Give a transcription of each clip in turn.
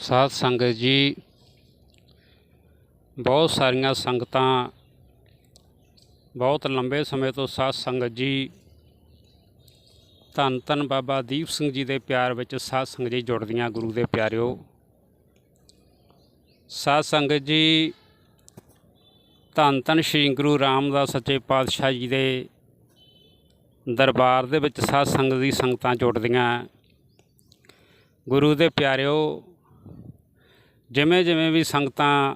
ਸਾਧ ਸੰਗਤ ਜੀ, ਬਹੁਤ ਸਾਰੀਆਂ ਸੰਗਤਾਂ ਬਹੁਤ ਲੰਬੇ ਸਮੇਂ ਤੋਂ ਸਾਧ ਸੰਗਤ ਜੀ, ਧੰਨ ਧੰਨ ਬਾਬਾ ਦੀਪ ਸਿੰਘ ਜੀ ਦੇ ਪਿਆਰ ਵਿੱਚ ਸਾਧ ਸੰਗਤ ਜੀ ਜੁੜਦੀਆਂ ਗੁਰੂ ਦੇ ਪਿਆਰਿਓ। ਸਾਧ ਸੰਗਤ ਜੀ, ਧੰਨ ਧੰਨ ਸ਼੍ਰੀ ਗੁਰੂ ਰਾਮਦਾਸ ਸੱਚੇ ਪਾਤਸ਼ਾਹ ਜੀ ਦੇ ਦਰਬਾਰ ਦੇ ਵਿੱਚ ਸਾਧ ਸੰਗਤ ਦੀ ਸੰਗਤਾਂ ਜੁੜਦੀਆਂ। ਗੁਰੂ ਦੇ ਪਿਆਰਿਓ ਜਿਵੇਂ ਜਿਵੇਂ ਵੀ ਸੰਗਤਾਂ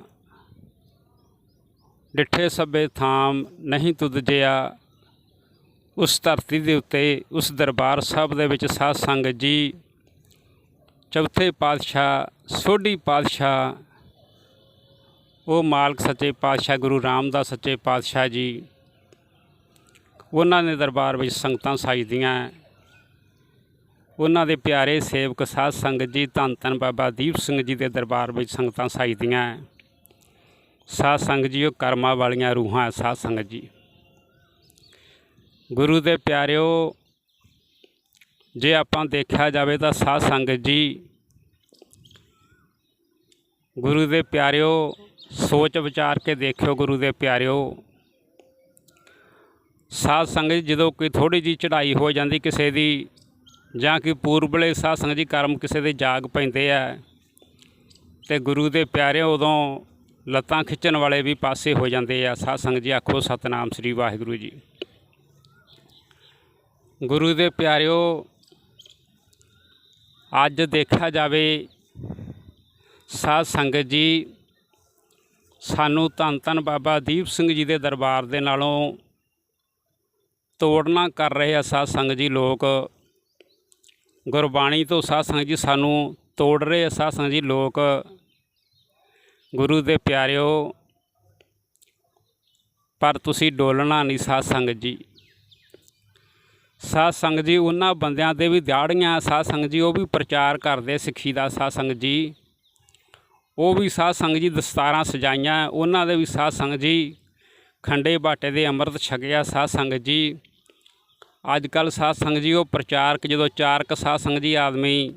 ਡਿੱਠੇ ਸਭੇ ਥਾਮ ਨਹੀਂ ਤੁਧ ਜਿਆ, ਉਸ ਧਰਤੀ ਦੇ ਉੱਤੇ, ਉਸ ਦਰਬਾਰ ਸਾਹਿਬ ਦੇ ਵਿੱਚ ਸਾਧ ਸੰਗਤ ਜੀ, ਚੌਥੇ ਪਾਤਸ਼ਾਹ, ਸੋਢੀ ਪਾਤਸ਼ਾਹ, ਉਹ ਮਾਲਕ ਸੱਚੇ ਪਾਤਸ਼ਾਹ ਗੁਰੂ ਰਾਮਦਾਸ ਸੱਚੇ ਪਾਤਸ਼ਾਹ ਜੀ, ਉਹਨਾਂ ਦੇ ਦਰਬਾਰ ਵਿੱਚ ਸੰਗਤਾਂ ਸਾਜਦੀਆਂ। ਉਹਨਾਂ ਦੇ ਪਿਆਰੇ ਸੇਵਕ ਸਾਧ ਸੰਗਤ ਜੀ, ਧੰਨ ਧੰਨ ਬਾਬਾ ਦੀਪ ਸਿੰਘ ਜੀ ਦੇ ਦਰਬਾਰ ਵਿੱਚ ਸੰਗਤਾਂ ਸਾਜਦੀਆਂ ਸਾਧ ਸੰਗਤ ਜੀ, ਉਹ ਕਰਮਾਂ ਵਾਲੀਆਂ ਰੂਹਾਂ ਹੈ ਸਾਧ ਸੰਗਤ ਜੀ। ਗੁਰੂ ਦੇ ਪਿਆਰਿਓ, ਜੇ ਆਪਾਂ ਦੇਖਿਆ ਜਾਵੇ ਤਾਂ ਸਾਧ ਸੰਗਤ ਜੀ, ਗੁਰੂ ਦੇ ਪਿਆਰਿਓ, ਸੋਚ ਵਿਚਾਰ ਕੇ ਦੇਖਿਓ ਗੁਰੂ ਦੇ ਪਿਆਰਿਓ। ਸਾਧ ਸੰਗਤ ਜਦੋਂ ਕੋਈ ਥੋੜੀ ਜੀ ਚੜ੍ਹਾਈ ਹੋ ਜਾਂਦੀ, ਕਿਸੇ ਦੀ ਜਾਂ ਕਿ ਪੂਰਬਲੇ ਸਾਧ ਸੰਗਤ ਜੀ ਕਰਮ ਕਿਸੇ ਦੇ ਜਾਗ ਪੈਂਦੇ ਆ ਤੇ ਗੁਰੂ ਦੇ ਪਿਆਰੇ ਉਦੋਂ ਲੱਤਾਂ ਖਿੱਚਣ ਵਾਲੇ ਵੀ ਪਾਸੇ ਹੋ ਜਾਂਦੇ ਆ। ਸਾਧ ਸੰਗਤ ਜੀ ਆਖੋ, ਸਤਨਾਮ ਸ੍ਰੀ ਵਾਹਿਗੁਰੂ ਜੀ। ਗੁਰੂ ਦੇ ਪਿਆਰਿਓ, ਅੱਜ ਦੇਖਿਆ ਜਾਵੇ ਸਾਧ ਸੰਗਤ ਜੀ ਸਾਨੂੰ ਧੰਨ ਧੰਨ ਬਾਬਾ ਦੀਪ ਸਿੰਘ ਜੀ ਦੇ ਦਰਬਾਰ ਦੇ ਨਾਲੋਂ ਤੋੜਨਾ ਕਰ ਰਹੇ ਆ ਸਾਧ ਸੰਗਤ ਜੀ ਲੋਕ। ਗੁਰਬਾਣੀ ਤੋਂ ਸਾਧ ਸੰਗਤ ਜੀ ਸਾਨੂੰ ਤੋੜ ਰਹੇ ਆ। ਸਾਧ ਸੰਗਤ ਜੀ ਲੋਕ, ਗੁਰੂ ਦੇ ਪਿਆਰਿਓ, ਪਰ ਤੁਸੀਂ ਡੋਲਣਾ ਨਹੀਂ ਸਾਧ ਸੰਗਤ ਜੀ। ਸਾਧ ਸੰਗਤ ਜੀ ਉਹਨਾਂ ਬੰਦਿਆਂ ਦੇ ਵੀ ਦਿਹਾੜੀਆਂ, ਸਾਧ ਸੰਗਤ ਜੀ ਉਹ ਵੀ ਪ੍ਰਚਾਰ ਕਰਦੇ ਸਿੱਖੀ ਦਾ ਸਾਧ ਸੰਗਤ ਜੀ। ਉਹ ਵੀ ਸਾਧ ਸੰਗਤ ਜੀ ਦਸਤਾਰਾਂ ਸਜਾਈਆਂ, ਉਹਨਾਂ ਦੇ ਵੀ ਸਾਧ ਸੰਗਤ ਜੀ ਖੰਡੇ ਬਾਟੇ ਦੇ ਅੰਮ੍ਰਿਤ ਛਕਿਆ ਸਾਧ ਸੰਗਤ ਜੀ। ਅੱਜ ਕੱਲ ਸਾਧ ਸੰਗਤ ਜੀ, ਉਹ ਪ੍ਰਚਾਰਕ ਜਦੋਂ ਚਾਰਕ ਸਾਧ ਸੰਗਤ ਜੀ ਆਦਮੀ,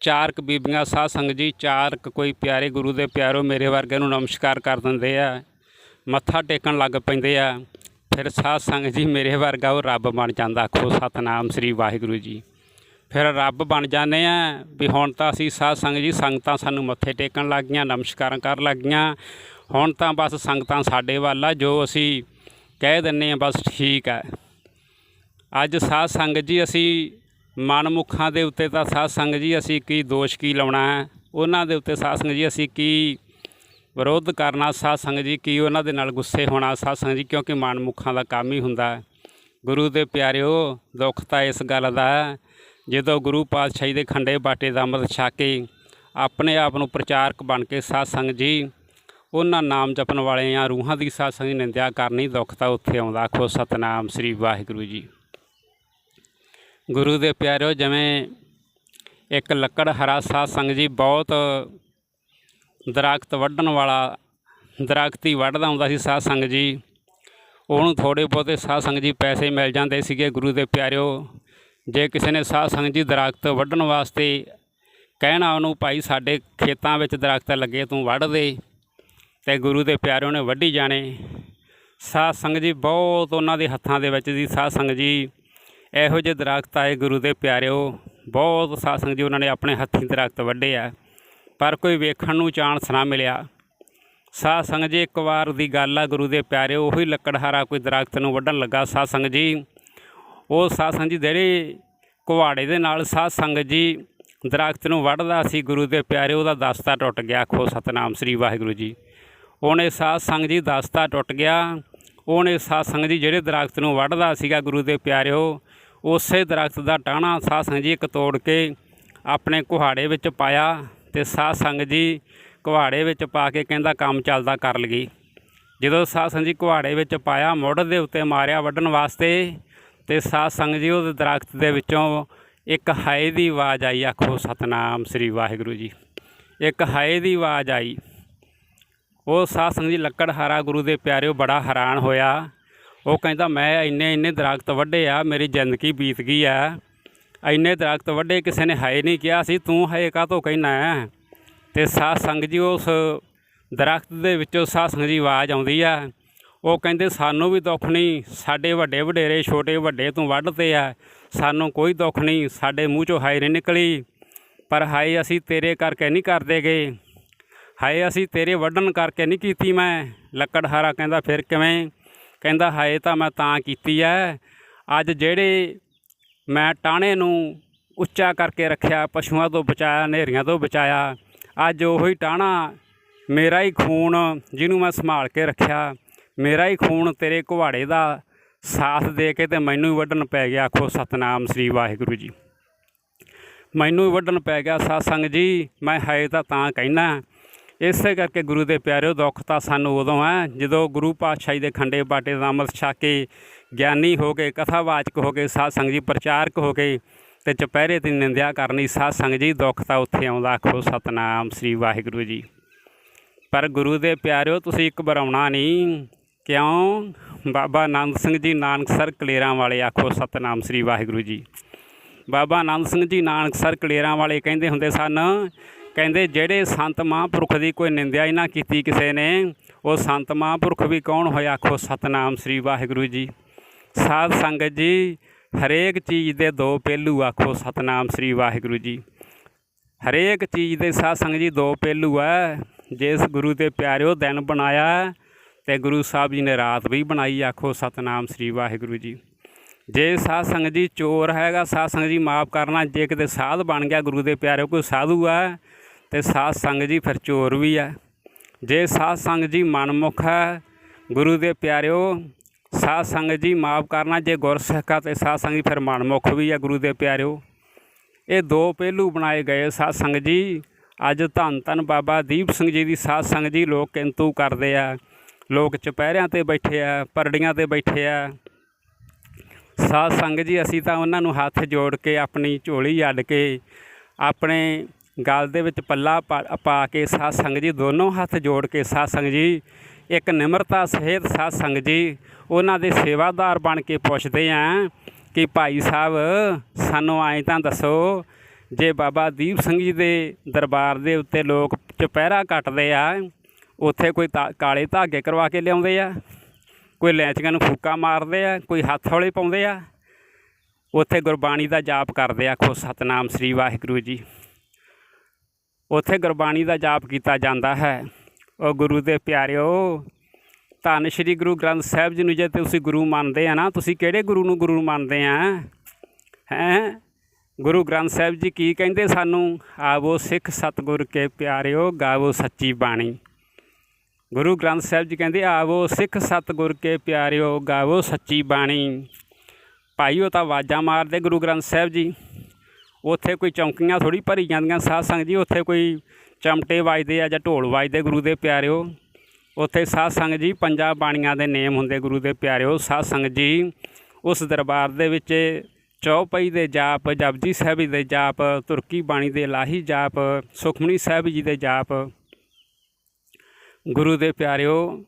ਚਾਰਕ ਬੀਬੀਆਂ ਸਾਧ ਸੰਗਤ ਜੀ, ਚਾਰਕ ਕੋਈ ਪਿਆਰੇ ਗੁਰੂ ਦੇ ਪਿਆਰੋ ਮੇਰੇ ਵਰਗੇ ਨੂੰ ਨਮਸਕਾਰ ਕਰ ਦਿੰਦੇ ਆ, ਮੱਥਾ ਟੇਕਣ ਲੱਗ ਪੈਂਦੇ ਆ, ਫਿਰ ਸਾਧ ਸੰਗਤ ਜੀ ਮੇਰੇ ਵਰਗਾ ਉਹ ਰੱਬ ਬਣ ਜਾਂਦਾ, ਆਖੋ ਸਤਨਾਮ ਸ੍ਰੀ ਵਾਹਿਗੁਰੂ ਜੀ। ਫਿਰ ਰੱਬ ਬਣ ਜਾਂਦੇ ਆ, ਵੀ ਹੁਣ ਤਾਂ ਅਸੀਂ ਸਾਧ ਸੰਗਤ ਜੀ ਸੰਗਤਾਂ ਸਾਨੂੰ ਮੱਥੇ ਟੇਕਣ ਲੱਗ ਗਈਆਂ, ਨਮਸਕਾਰਾਂ ਕਰਨ ਲੱਗ ਗਈਆਂ, ਹੁਣ ਤਾਂ ਬਸ ਸੰਗਤਾਂ ਸਾਡੇ ਵੱਲ ਆ, ਜੋ ਅਸੀਂ ਕਹਿ ਦਿੰਨੇ ਆ ਬਸ ਠੀਕ ਹੈ ਅੱਜ ਸਾਧ ਸੰਗਤ ਜੀ ਅਸੀਂ ਮਨਮੁਖਾਂ ਦੇ ਉੱਤੇ ਤਾਂ ਸਾਧ ਸੰਗਤ ਜੀ ਅਸੀਂ ਕੀ ਦੋਸ਼ ਕੀ ਲਾਉਣਾ ਹੈ? ਉਹਨਾਂ ਦੇ ਉੱਤੇ ਸਾਧ ਸੰਗਤ ਜੀ ਅਸੀਂ ਕੀ ਵਿਰੋਧ ਕਰਨਾ? ਸਾਧ ਸੰਗਤ ਜੀ ਕੀ ਉਹਨਾਂ ਦੇ ਨਾਲ ਗੁੱਸੇ ਹੋਣਾ? ਸਾਧ ਸੰਗਤ ਜੀ ਕਿਉਂਕਿ ਮਨਮੁਖਾਂ ਦਾ ਕੰਮ ਹੀ ਹੁੰਦਾ ਗੁਰੂ ਦੇ ਪਿਆਰਿਓ ਦੁੱਖ ਤਾਂ ਇਸ ਗੱਲ ਦਾ ਹੈ, ਜਦੋਂ ਗੁਰੂ ਪਾਤਸ਼ਾਹੀ ਦੇ ਖੰਡੇ ਬਾਟੇ ਦਾ ਅੰਮ੍ਰਿਤ ਛਕ ਕੇ ਆਪਣੇ ਆਪ ਨੂੰ ਪ੍ਰਚਾਰਕ ਬਣ ਕੇ ਸਾਧ ਸੰਗਤ ਜੀ ਉਹਨਾਂ ਨਾਮ ਜਪਣ ਵਾਲਿਆਂ ਰੂਹਾਂ ਦੀ ਸਾਧ ਸੰਗਤ ਦੀ ਨਿੰਦਿਆ ਕਰਨੀ ਦੁੱਖ ਤਾਂ ਉੱਥੇ ਆਉਂਦਾ। ਆਖੋ ਸਤਨਾਮ ਸ੍ਰੀ ਵਾਹਿਗੁਰੂ ਜੀ। ਗੁਰੂ ਦੇ ਪਿਆਰਿਓ, ਜਿਵੇਂ ਇੱਕ ਲੱਕੜ ਹਰਾ ਸਾਧ ਸੰਗਤ ਜੀ ਬਹੁਤ ਦਰਖਤ ਵੱਢਣ ਵਾਲਾ, ਦਰਖਤ ਹੀ ਵੱਢਦਾ ਹੁੰਦਾ ਸੀ ਸਾਧ ਸੰਗਤ ਜੀ। ਉਹਨੂੰ ਥੋੜੇ ਬਹੁਤੇ ਸਾਧ ਸੰਗਤ ਜੀ ਪੈਸੇ ਮਿਲ ਜਾਂਦੇ ਸੀਗੇ ਗੁਰੂ ਦੇ ਪਿਆਰਿਓ। ਜੇ ਕਿਸੇ ਨੇ ਸਾਧ ਸੰਗਤ ਜੀ ਦਰਖਤ ਵੱਢਣ ਵਾਸਤੇ ਕਹਿਣਾ, ਉਹਨੂੰ ਭਾਈ ਸਾਡੇ ਖੇਤਾਂ ਵਿੱਚ ਦਰਖਤ ਲੱਗੇ ਤੂੰ ਵੱਢ ਦੇ ਤੇ ਗੁਰੂ ਦੇ ਪਿਆਰਿਓ ਨੇ ਵੱਢੀ ਜਾਣੇ। ਸਾਧ ਸੰਗਤ ਜੀ ਬਹੁਤ ਉਹਨਾਂ ਦੇ ਹੱਥਾਂ ਦੇ ਵਿੱਚ ਦੀ ਸਾਧ ਸੰਗਤ ਜੀ ਇਹੋ ਜਿਹੇ ਦਰਖਤ ਆਏ ਗੁਰੂ ਦੇ ਪਿਆਰਿਓ, ਬਹੁਤ ਸਾਧ ਜੀ ਉਹਨਾਂ ਨੇ ਆਪਣੇ ਹੱਥੀਂ ਦਰਖਤ ਵੱਢੇ ਆ, ਪਰ ਕੋਈ ਵੇਖਣ ਨੂੰ ਚਾਂਸ ਨਾ ਮਿਲਿਆ। ਸਾਧ ਸੰਗਤ ਜੀ, ਇੱਕ ਵਾਰ ਦੀ ਗੱਲ ਆ ਗੁਰੂ ਦੇ ਪਿਆਰੇ ਉਹੀ ਲੱਕੜਹਾਰਾ ਕੋਈ ਦਰਖਤ ਨੂੰ ਵੱਢਣ ਲੱਗਾ ਸਾਧ ਸੰਗਤ ਜੀ। ਉਹ ਸਾਧ ਸੰਗਤ ਜੀ ਜਿਹੜੇ ਕੁਹਾੜੇ ਦੇ ਨਾਲ ਸਾਧ ਸੰਗਤ ਜੀ ਦਰਖਤ ਨੂੰ ਵੱਢਦਾ ਸੀ ਗੁਰੂ ਦੇ ਪਿਆਰੇ ਉਹਦਾ ਦਸਤਾ ਟੁੱਟ ਗਿਆ। ਖੋ ਸਤਨਾਮ ਸ੍ਰੀ ਵਾਹਿਗੁਰੂ ਜੀ। ਉਹਨੇ ਸਾਧ ਸੰਗਤ ਜੀ ਦਸਤਾ ਟੁੱਟ ਗਿਆ। ਉਹਨੇ ਸਾਧ ਸੰਗਤ ਜੀ ਜਿਹੜੇ ਦਰਖਤ ਨੂੰ ਵੱਢਦਾ ਸੀਗਾ ਗੁਰੂ ਦੇ ਪਿਆਰਿਓ ਉਸੇ ਦਰਖਤ ਦਾ ਟਾਹਣਾ ਸਾਧ ਸੰਗਤ ਜੀ ਇੱਕ ਤੋੜ ਕੇ ਆਪਣੇ ਕੁਹਾੜੇ ਵਿੱਚ ਪਾਇਆ ਤੇ ਸਾਧ ਸੰਗਤ ਜੀ ਕੁਹਾੜੇ ਵਿੱਚ ਪਾ ਕੇ ਕਹਿੰਦਾ ਕੰਮ ਚੱਲਦਾ ਕਰ ਲਗੀ ਜਦੋਂ ਸਾਧ ਸੰਗਤ ਜੀ ਕੁਹਾੜੇ ਵਿੱਚ ਪਾਇਆ, ਮੁੱਢ ਦੇ ਉੱਤੇ ਮਾਰਿਆ ਵੱਢਣ ਵਾਸਤੇ ਤੇ ਸਾਧ ਸੰਗਤ ਜੀ ਉਹ ਦਰਖਤ ਦੇ ਵਿੱਚੋਂ ਇੱਕ ਹਾਏ ਦੀ ਆਵਾਜ਼ ਆਈ, ਆਖੋ ਸਤਨਾਮ ਸ੍ਰੀ ਵਾਹਿਗੁਰੂ ਜੀ। ਇੱਕ ਹਾਏ ਦੀ ਆਵਾਜ਼ ਆਈ। ਉਹ ਸਾਧ ਸੰਗਤ ਜੀ ਲੱਕੜਹਾਰਾ ਗੁਰੂ ਦੇ ਪਿਆਰਿਓ ਬੜਾ ਹੈਰਾਨ ਹੋਇਆ। ਉਹ ਕਹਿੰਦਾ, ਮੈਂ ਇੰਨੇ ਇੰਨੇ ਦਰਖਤ ਵੱਢੇ ਆ, ਮੇਰੀ ਜ਼ਿੰਦਗੀ ਬੀਤ ਗਈ ਆ। ਇੰਨੇ ਦਰਖਤ ਵੱਢੇ, ਕਿਸੇ ਨੇ ਹਾਏ ਨਹੀਂ ਕਿਹਾ ਸੀ, ਤੂੰ ਹਾਏ ਕਾਹਤੋਂ ਕਹਿਣਾ ਹੈ? ਤੇ ਸਾਧ ਸੰਗਤ ਜੀ, ਉਸ ਦਰਖਤ ਦੇ ਵਿੱਚੋਂ ਸਾਧ ਸੰਗਤ ਜੀ ਆਵਾਜ਼ ਆਉਂਦੀ ਆ। ਉਹ ਕਹਿੰਦੇ, ਸਾਨੂੰ ਵੀ ਦੁੱਖ ਨਹੀਂ, ਸਾਡੇ ਵੱਡੇ ਵਡੇਰੇ ਛੋਟੇ ਵੱਡੇ ਤੋਂ ਵੱਢਦੇ ਆ। ਸਾਨੂੰ ਕੋਈ ਦੁੱਖ ਨਹੀਂ, ਸਾਡੇ ਮੂੰਹ ਚੋਂ ਹਾਏ ਨਹੀਂ ਨਿਕਲੀ। ਪਰ ਹਾਏ, ਅਸੀਂ ਤੇਰੇ ਕਰਕੇ ਨਹੀਂ ਕਰਦੇ ਗਏ। ਹਾਏ, ਅਸੀਂ ਤੇਰੇ ਵੱਢਣ ਕਰਕੇ ਨਹੀਂ ਕੀਤੀ ਮੈਂ। ਲੱਕੜਹਾਰਾ ਕਹਿੰਦਾ, ਫਿਰ ਕਿਵੇਂ? ਕਹਿੰਦਾ, ਹਾਏ, ਤਾਂ ਮੈਂ ਤਾਂ ਕੀਤੀ ਐ। ਅੱਜ ਜਿਹੜੇ ਮੈਂ ਟਾਣੇ ਨੂੰ ਉੱਚਾ ਕਰਕੇ ਰੱਖਿਆ, ਪਸ਼ੂਆਂ ਤੋਂ ਬਚਾਇਆ, ਹਨੇਰੀਆਂ ਤੋਂ ਬਚਾਇਆ, ਅੱਜ ਉਹੀ ਟਾਣਾ ਮੇਰਾ ਹੀ ਖੂਨ ਜਿਹਨੂੰ ਮੈਂ ਸੰਭਾਲ ਕੇ ਰੱਖਿਆ, ਮੇਰਾ ਹੀ ਖੂਨ ਤੇਰੇ ਕੁਹਾੜੇ ਦਾ ਸਾਥ ਦੇ ਕੇ ਤੇ ਮੈਨੂੰ ਹੀ ਵੱਢਣ ਪੈ ਗਿਆ। ਆਖੋ, ਸਤਨਾਮ ਸ੍ਰੀ ਵਾਹਿਗੁਰੂ ਜੀ। ਮੈਨੂੰ ਹੀ ਵੱਢਣ ਪੈ ਗਿਆ, ਸਾਧ ਸੰਗ ਜੀ, ਮੈਂ ਹਾਏ ਤਾਂ ਤਾਂ ਕਹਿਣਾ ਇਸੇ ਕਰਕੇ ਗੁਰੂ ਦੇ ਪਿਆਰਿਓ, ਦੁੱਖ ਤਾਂ ਸਾਨੂੰ ਉਦੋਂ ਹੈ, ਜਦੋਂ ਗੁਰੂ ਪਾਤਸ਼ਾਹੀ ਦੇ ਖੰਡੇ ਬਾਟੇ ਦਾ ਅੰਮ੍ਰਿਤ ਛਕ ਕੇ ਗਿਆਨੀ ਹੋ ਕੇ ਕਥਾਵਾਚਕ ਹੋ ਕੇ ਸਾਧ ਸੰਗ ਜੀ, ਪ੍ਰਚਾਰਕ ਹੋ ਕੇ ਤੇ ਚੁਪਹਿਰੇ ਦੀ ਨਿੰਦਿਆ ਕਰਨੀ ਸਾਧ ਸੰਗ ਜੀ, ਦੁੱਖ ਤਾਂ ਉੱਥੇ ਆਉਂਦਾ, ਆਖੋ ਸਤਨਾਮ ਸ੍ਰੀ ਵਾਹਿਗੁਰੂ ਜੀ। ਪਰ ਗੁਰੂ ਦੇ ਪਿਆਰਿਓ, ਤੁਸੀਂ ਇੱਕ ਬਰਾਉਣਾ ਨਹੀਂ, ਕਿਉਂ? ਬਾਬਾ ਆਨੰਦ ਸਿੰਘ ਜੀ ਨਾਨਕਸਰ ਕਲੇਰਾਂ ਵਾਲੇ, ਆਖੋ ਸਤਨਾਮ ਸ੍ਰੀ ਵਾਹਿਗੁਰੂ ਜੀ। ਬਾਬਾ ਆਨੰਦ ਸਿੰਘ ਜੀ ਨਾਨਕਸਰ ਕਲੇਰਾਂ ਵਾਲੇ ਕਹਿੰਦੇ ਹੁੰਦੇ ਸਨ ਕਹਿੰਦੇ ਜਿਹੜੇ ਸੰਤ ਮਹਾਂਪੁਰਖ ਦੀ ਕੋਈ ਨਿੰਦਿਆ ਹੀ ਨਾ ਕੀਤੀ ਕਿਸੇ ਨੇ, ਉਹ ਸੰਤ ਮਹਾਂਪੁਰਖ ਵੀ ਕੌਣ ਹੋਇਆ? ਆਖੋ ਸਤਨਾਮ ਸ੍ਰੀ ਵਾਹਿਗੁਰੂ ਜੀ। ਸਾਧ ਸੰਗਤ ਜੀ, ਹਰੇਕ ਚੀਜ਼ ਦੇ ਦੋ ਪਹਿਲੂ ਆਖੋ ਸਤਨਾਮ ਸ੍ਰੀ ਵਾਹਿਗੁਰੂ ਜੀ। ਹਰੇਕ ਚੀਜ਼ ਦੇ ਸਾਧ ਸੰਗਤ ਜੀ ਦੋ ਪਹਿਲੂ ਆ। ਜਿਸ ਗੁਰੂ ਦੇ ਪਿਆਰਿਓ ਦਿਨ ਬਣਾਇਆ ਤੇ ਗੁਰੂ ਸਾਹਿਬ ਜੀ ਨੇ ਰਾਤ ਵੀ ਬਣਾਈ ਆਖੋ ਸਤਨਾਮ ਸ੍ਰੀ ਵਾਹਿਗੁਰੂ ਜੀ। ਜੇ ਸਾਧ ਸੰਗਤ ਜੀ ਚੋਰ ਹੈਗਾ, ਸਾਧ ਸੰਗਤ ਜੀ ਮਾਫ ਕਰਨਾ, ਜੇ ਕਿਤੇ ਸਾਧ ਬਣ ਗਿਆ ਗੁਰੂ ਦੇ ਪਿਆਰਿਓ, ਕੋਈ ਸਾਧੂ ਆ ਤੇ ਸਾਧ ਸੰਗਤ ਜੀ ਫਿਰ ਚੋਰ ਵੀ ਆ। ਜੇ ਸਾਧ ਸੰਗਤ ਜੀ ਮਨਮੁਖ ਹੈ, ਗੁਰੂ ਦੇ ਪਿਆਰਿਓ, ਸਾਧ ਸੰਗਤ ਜੀ ਮਾਫ ਕਰਨਾ, ਜੇ ਗੁਰਸਿੱਖ ਆ ਤੇ ਸਾਧ ਸੰਗਤ ਜੀ ਫਿਰ ਮਨਮੁਖ ਵੀ ਆ ਗੁਰੂ ਦੇ ਪਿਆਰਿਓ। ਇਹ ਦੋ ਪਹਿਲੂ ਬਣਾਏ ਗਏ ਸਾਧ ਸੰਗਤ ਜੀ। ਅੱਜ ਧੰਨ ਧੰਨ ਬਾਬਾ ਦੀਪ ਸਿੰਘ ਜੀ ਦੀ ਸਾਧ ਸੰਗਤ ਜੀ ਲੋਕ ਕਿੰਤੂ ਕਰਦੇ ਆ। ਲੋਕ ਚੁਪਹਿਰਿਆਂ ਤੇ ਬੈਠੇ ਆ, ਪਰੜੀਆਂ ਤੇ ਬੈਠੇ ਆ। ਸਾਧ ਸੰਗਤ ਜੀ ਅਸੀਂ ਤਾਂ ਉਹਨਾਂ ਨੂੰ ਹੱਥ ਜੋੜ ਕੇ ਆਪਣੀ ਝੋਲੀ ਅੱਡ ਕੇ ਆਪਣੇ ਗਲ ਦੇ ਵਿੱਚ ਪੱਲਾ ਪਾ- ਪਾ ਕੇ ਸਾਧ ਸੰਗਤ ਜੀ ਦੋਨੋਂ ਹੱਥ ਜੋੜ ਕੇ ਸਾਧ ਸੰਗਤ ਜੀ, ਇੱਕ ਨਿਮਰਤਾ ਸਹਿਤ ਸਾਧ ਸੰਗਤ ਜੀ, ਉਹਨਾਂ ਦੇ ਸੇਵਾਦਾਰ ਬਣ ਕੇ ਪੁੱਛਦੇ ਆ ਕਿ ਭਾਈ ਸਾਹਿਬ, ਸਾਨੂੰ ਐਂ ਤਾਂ ਦੱਸੋ, ਜੇ ਬਾਬਾ ਦੀਪ ਸਿੰਘ ਜੀ ਦੇ ਦਰਬਾਰ ਦੇ ਉੱਤੇ ਲੋਕ ਚੁਪਹਿਰਾ ਕੱਟਦੇ ਆ, ਉੱਥੇ ਕੋਈ ਤਾਂ- ਕਾਲੇ ਧਾਗੇ ਕਰਵਾ ਕੇ ਲਿਆਉਂਦੇ ਆ, ਕੋਈ ਲੈਂਚੀਆਂ ਨੂੰ ਫੂਕਾ ਮਾਰਦੇ ਆ, ਕੋਈ ਹੱਥ ਹੌਲੇ ਪਾਉਂਦੇ ਆ, ਉੱਥੇ ਗੁਰਬਾਣੀ ਦਾ ਜਾਪ ਕਰਦੇ ਆ, ਆਖੋ ਸਤਨਾਮ ਸ੍ਰੀ ਵਾਹਿਗੁਰੂ ਜੀ। ਉੱਥੇ ਗੁਰਬਾਣੀ ਦਾ ਜਾਪ ਕੀਤਾ ਜਾਂਦਾ ਹੈ। ਉਹ ਗੁਰੂ ਦੇ ਪਿਆਰਿਓ, ਧੰਨ ਸ਼੍ਰੀ ਗੁਰੂ ਗ੍ਰੰਥ ਸਾਹਿਬ ਜੀ ਨੂੰ ਜੇ ਤੁਸੀਂ ਗੁਰੂ ਮੰਨਦੇ ਆ ਨਾ, ਤੁਸੀਂ ਕਿਹੜੇ ਗੁਰੂ ਨੂੰ ਗੁਰੂ ਮੰਨਦੇ ਆ? ਹੈ? ਗੁਰੂ ਗ੍ਰੰਥ ਸਾਹਿਬ ਜੀ ਕੀ ਕਹਿੰਦੇ ਸਾਨੂੰ? ਆਵੋ ਸਿੱਖ ਸਤਿਗੁਰ ਕੇ ਪਿਆਰਿਓ, ਗਾਵੋ ਸੱਚੀ ਬਾਣੀ। ਗੁਰੂ ਗ੍ਰੰਥ ਸਾਹਿਬ ਜੀ ਕਹਿੰਦੇ, ਆਵੋ ਸਿੱਖ ਸਤਿਗੁਰ ਕੇ ਪਿਆਰਿਓ, ਗਾਵੋ ਸੱਚੀ ਬਾਣੀ। ਭਾਈ ਉਹ ਤਾਂ ਆਵਾਜ਼ਾਂ ਮਾਰਦੇ ਗੁਰੂ ਗ੍ਰੰਥ ਸਾਹਿਬ ਜੀ। ਉੱਥੇ ਕੋਈ ਚੌਂਕੀਆਂ ਥੋੜੀ ਭਰੀ ਜਾਂਦੀਆਂ, ਸਾਧ ਸੰਗਤ ਜੀ, ਉੱਥੇ ਕੋਈ ਚਮਟੇ ਵੱਜਦੇ ਆ ਜਾਂ ਢੋਲ ਵੱਜਦੇ ਗੁਰੂ ਦੇ ਪਿਆਰਿਓ। ਉੱਥੇ ਸਾਧ ਸੰਗਤ ਜੀ, ਪੰਜਾਂ ਬਾਣੀਆਂ ਦੇ ਨੇਮ ਹੁੰਦੇ ਗੁਰੂ ਦੇ ਪਿਆਰਿਓ। ਸਾਧ ਸੰਗਤ ਜੀ, ਉਸ ਦਰਬਾਰ ਦੇ ਵਿੱਚ ਚੌਪਈ ਦੇ ਜਾਪ, ਜਪਜੀ ਸਾਹਿਬ ਜੀ ਦੇ ਜਾਪ, ਤੁਰਕੀ ਬਾਣੀ ਦੇ ਲਾਹੀ ਜਾਪ, ਸੁਖਮਨੀ ਸਾਹਿਬ ਜੀ ਦੇ ਜਾਪ ਗੁਰੂ ਦੇ ਪਿਆਰਿਓ।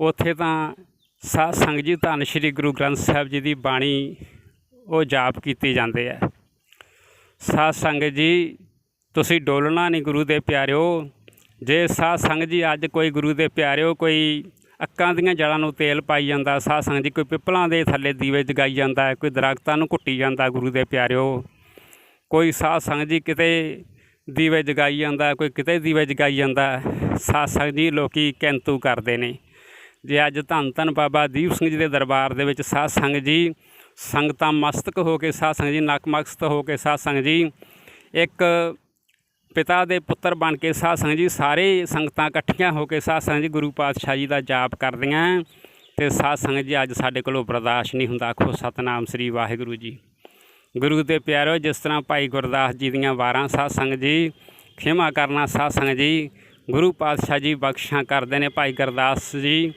ਉੱਥੇ ਤਾਂ ਸਾਧ ਸੰਗਤ ਜੀ, ਧੰਨ ਸ਼੍ਰੀ ਗੁਰੂ ਗ੍ਰੰਥ ਸਾਹਿਬ ਜੀ ਦੀ ਬਾਣੀ ਉਹ ਜਾਪ ਕੀਤੀ ਜਾਂਦੇ ਆ। ਸਾਧ ਸੰਗਤ ਜੀ, ਤੁਸੀਂ ਡੋਲਣਾ ਨਹੀਂ ਗੁਰੂ ਦੇ ਪਿਆਰਿਓ। ਜੇ ਸਾਧ ਸੰਗਤ ਜੀ ਅੱਜ ਕੋਈ ਗੁਰੂ ਦੇ ਪਿਆਰਿਓ ਕੋਈ ਅੱਕਾਂ ਦੀਆਂ ਜੜ੍ਹਾਂ ਨੂੰ ਤੇਲ ਪਾਈ ਜਾਂਦਾ, ਸਾਧ ਸੰਗਤ ਜੀ ਕੋਈ ਪਿੱਪਲਾਂ ਦੇ ਥੱਲੇ ਦੀਵੇ ਜਗਾਈ ਜਾਂਦਾ, ਕੋਈ ਦਰਖਤਾਂ ਨੂੰ ਘੁੱਟੀ ਜਾਂਦਾ ਗੁਰੂ ਦੇ ਪਿਆਰਿਓ। ਕੋਈ ਸਾਧ ਸੰਗਤ ਜੀ ਕਿਤੇ ਦੀਵੇ ਜਗਾਈ ਜਾਂਦਾ, ਕੋਈ ਕਿਤੇ ਦੀਵੇ ਜਗਾਈ ਜਾਂਦਾ, ਸਾਧ ਸੰਗਤ ਜੀ ਲੋਕੀ ਕਿੰਤੂ ਕਰਦੇ ਨੇ। ਜੇ ਅੱਜ ਧੰਨ ਧੰਨ ਬਾਬਾ ਦੀਪ ਸਿੰਘ ਜੀ ਦੇ ਦਰਬਾਰ ਦੇ ਵਿੱਚ ਸਾਧ ਸੰਗਤ ਜੀ ਸੰਗਤਾਂ ਮਸਤਕ ਹੋ ਕੇ ਸਾਧ ਸੰਗਤ ਜੀ ਨਕਮਸਤ ਹੋ ਕੇ ਸਾਧ ਸੰਗਤ ਜੀ, ਇੱਕ ਪਿਤਾ ਦੇ ਪੁੱਤਰ ਬਣ ਕੇ ਸਾਧ ਸੰਗਤ ਜੀ, ਸਾਰੇ ਸੰਗਤਾਂ ਇਕੱਠੀਆਂ ਹੋ ਕੇ ਸਾਧ ਸੰਗਤ ਜੀ, ਗੁਰੂ ਪਾਤਸ਼ਾਹ ਜੀ ਦਾ ਜਾਪ ਕਰਦੀਆਂ ਤੇ ਸਾਧ ਸੰਗਤ ਜੀ ਅੱਜ ਸਾਡੇ ਕੋਲੋਂ ਬਰਦਾਸ਼ਤ ਨਹੀਂ ਹੁੰਦਾ। ਆਖੋ, ਸਤਨਾਮ ਸ੍ਰੀ ਵਾਹਿਗੁਰੂ ਜੀ। ਗੁਰੂ ਦੇ ਪਿਆਰੋ, ਜਿਸ ਤਰ੍ਹਾਂ ਭਾਈ ਗੁਰਦਾਸ ਜੀ ਦੀਆਂ ਵਾਰਾਂ ਸਾਧ ਸੰਗਤ ਜੀ, ਖਿਮਾ ਕਰਨਾ ਸਾਧ ਸੰਗਤ ਜੀ, ਗੁਰੂ ਪਾਤਸ਼ਾਹ ਜੀ ਬਖਸ਼ਾਂ ਕਰਦੇ ਨੇ ਭਾਈ ਗੁਰਦਾਸ ਜੀ।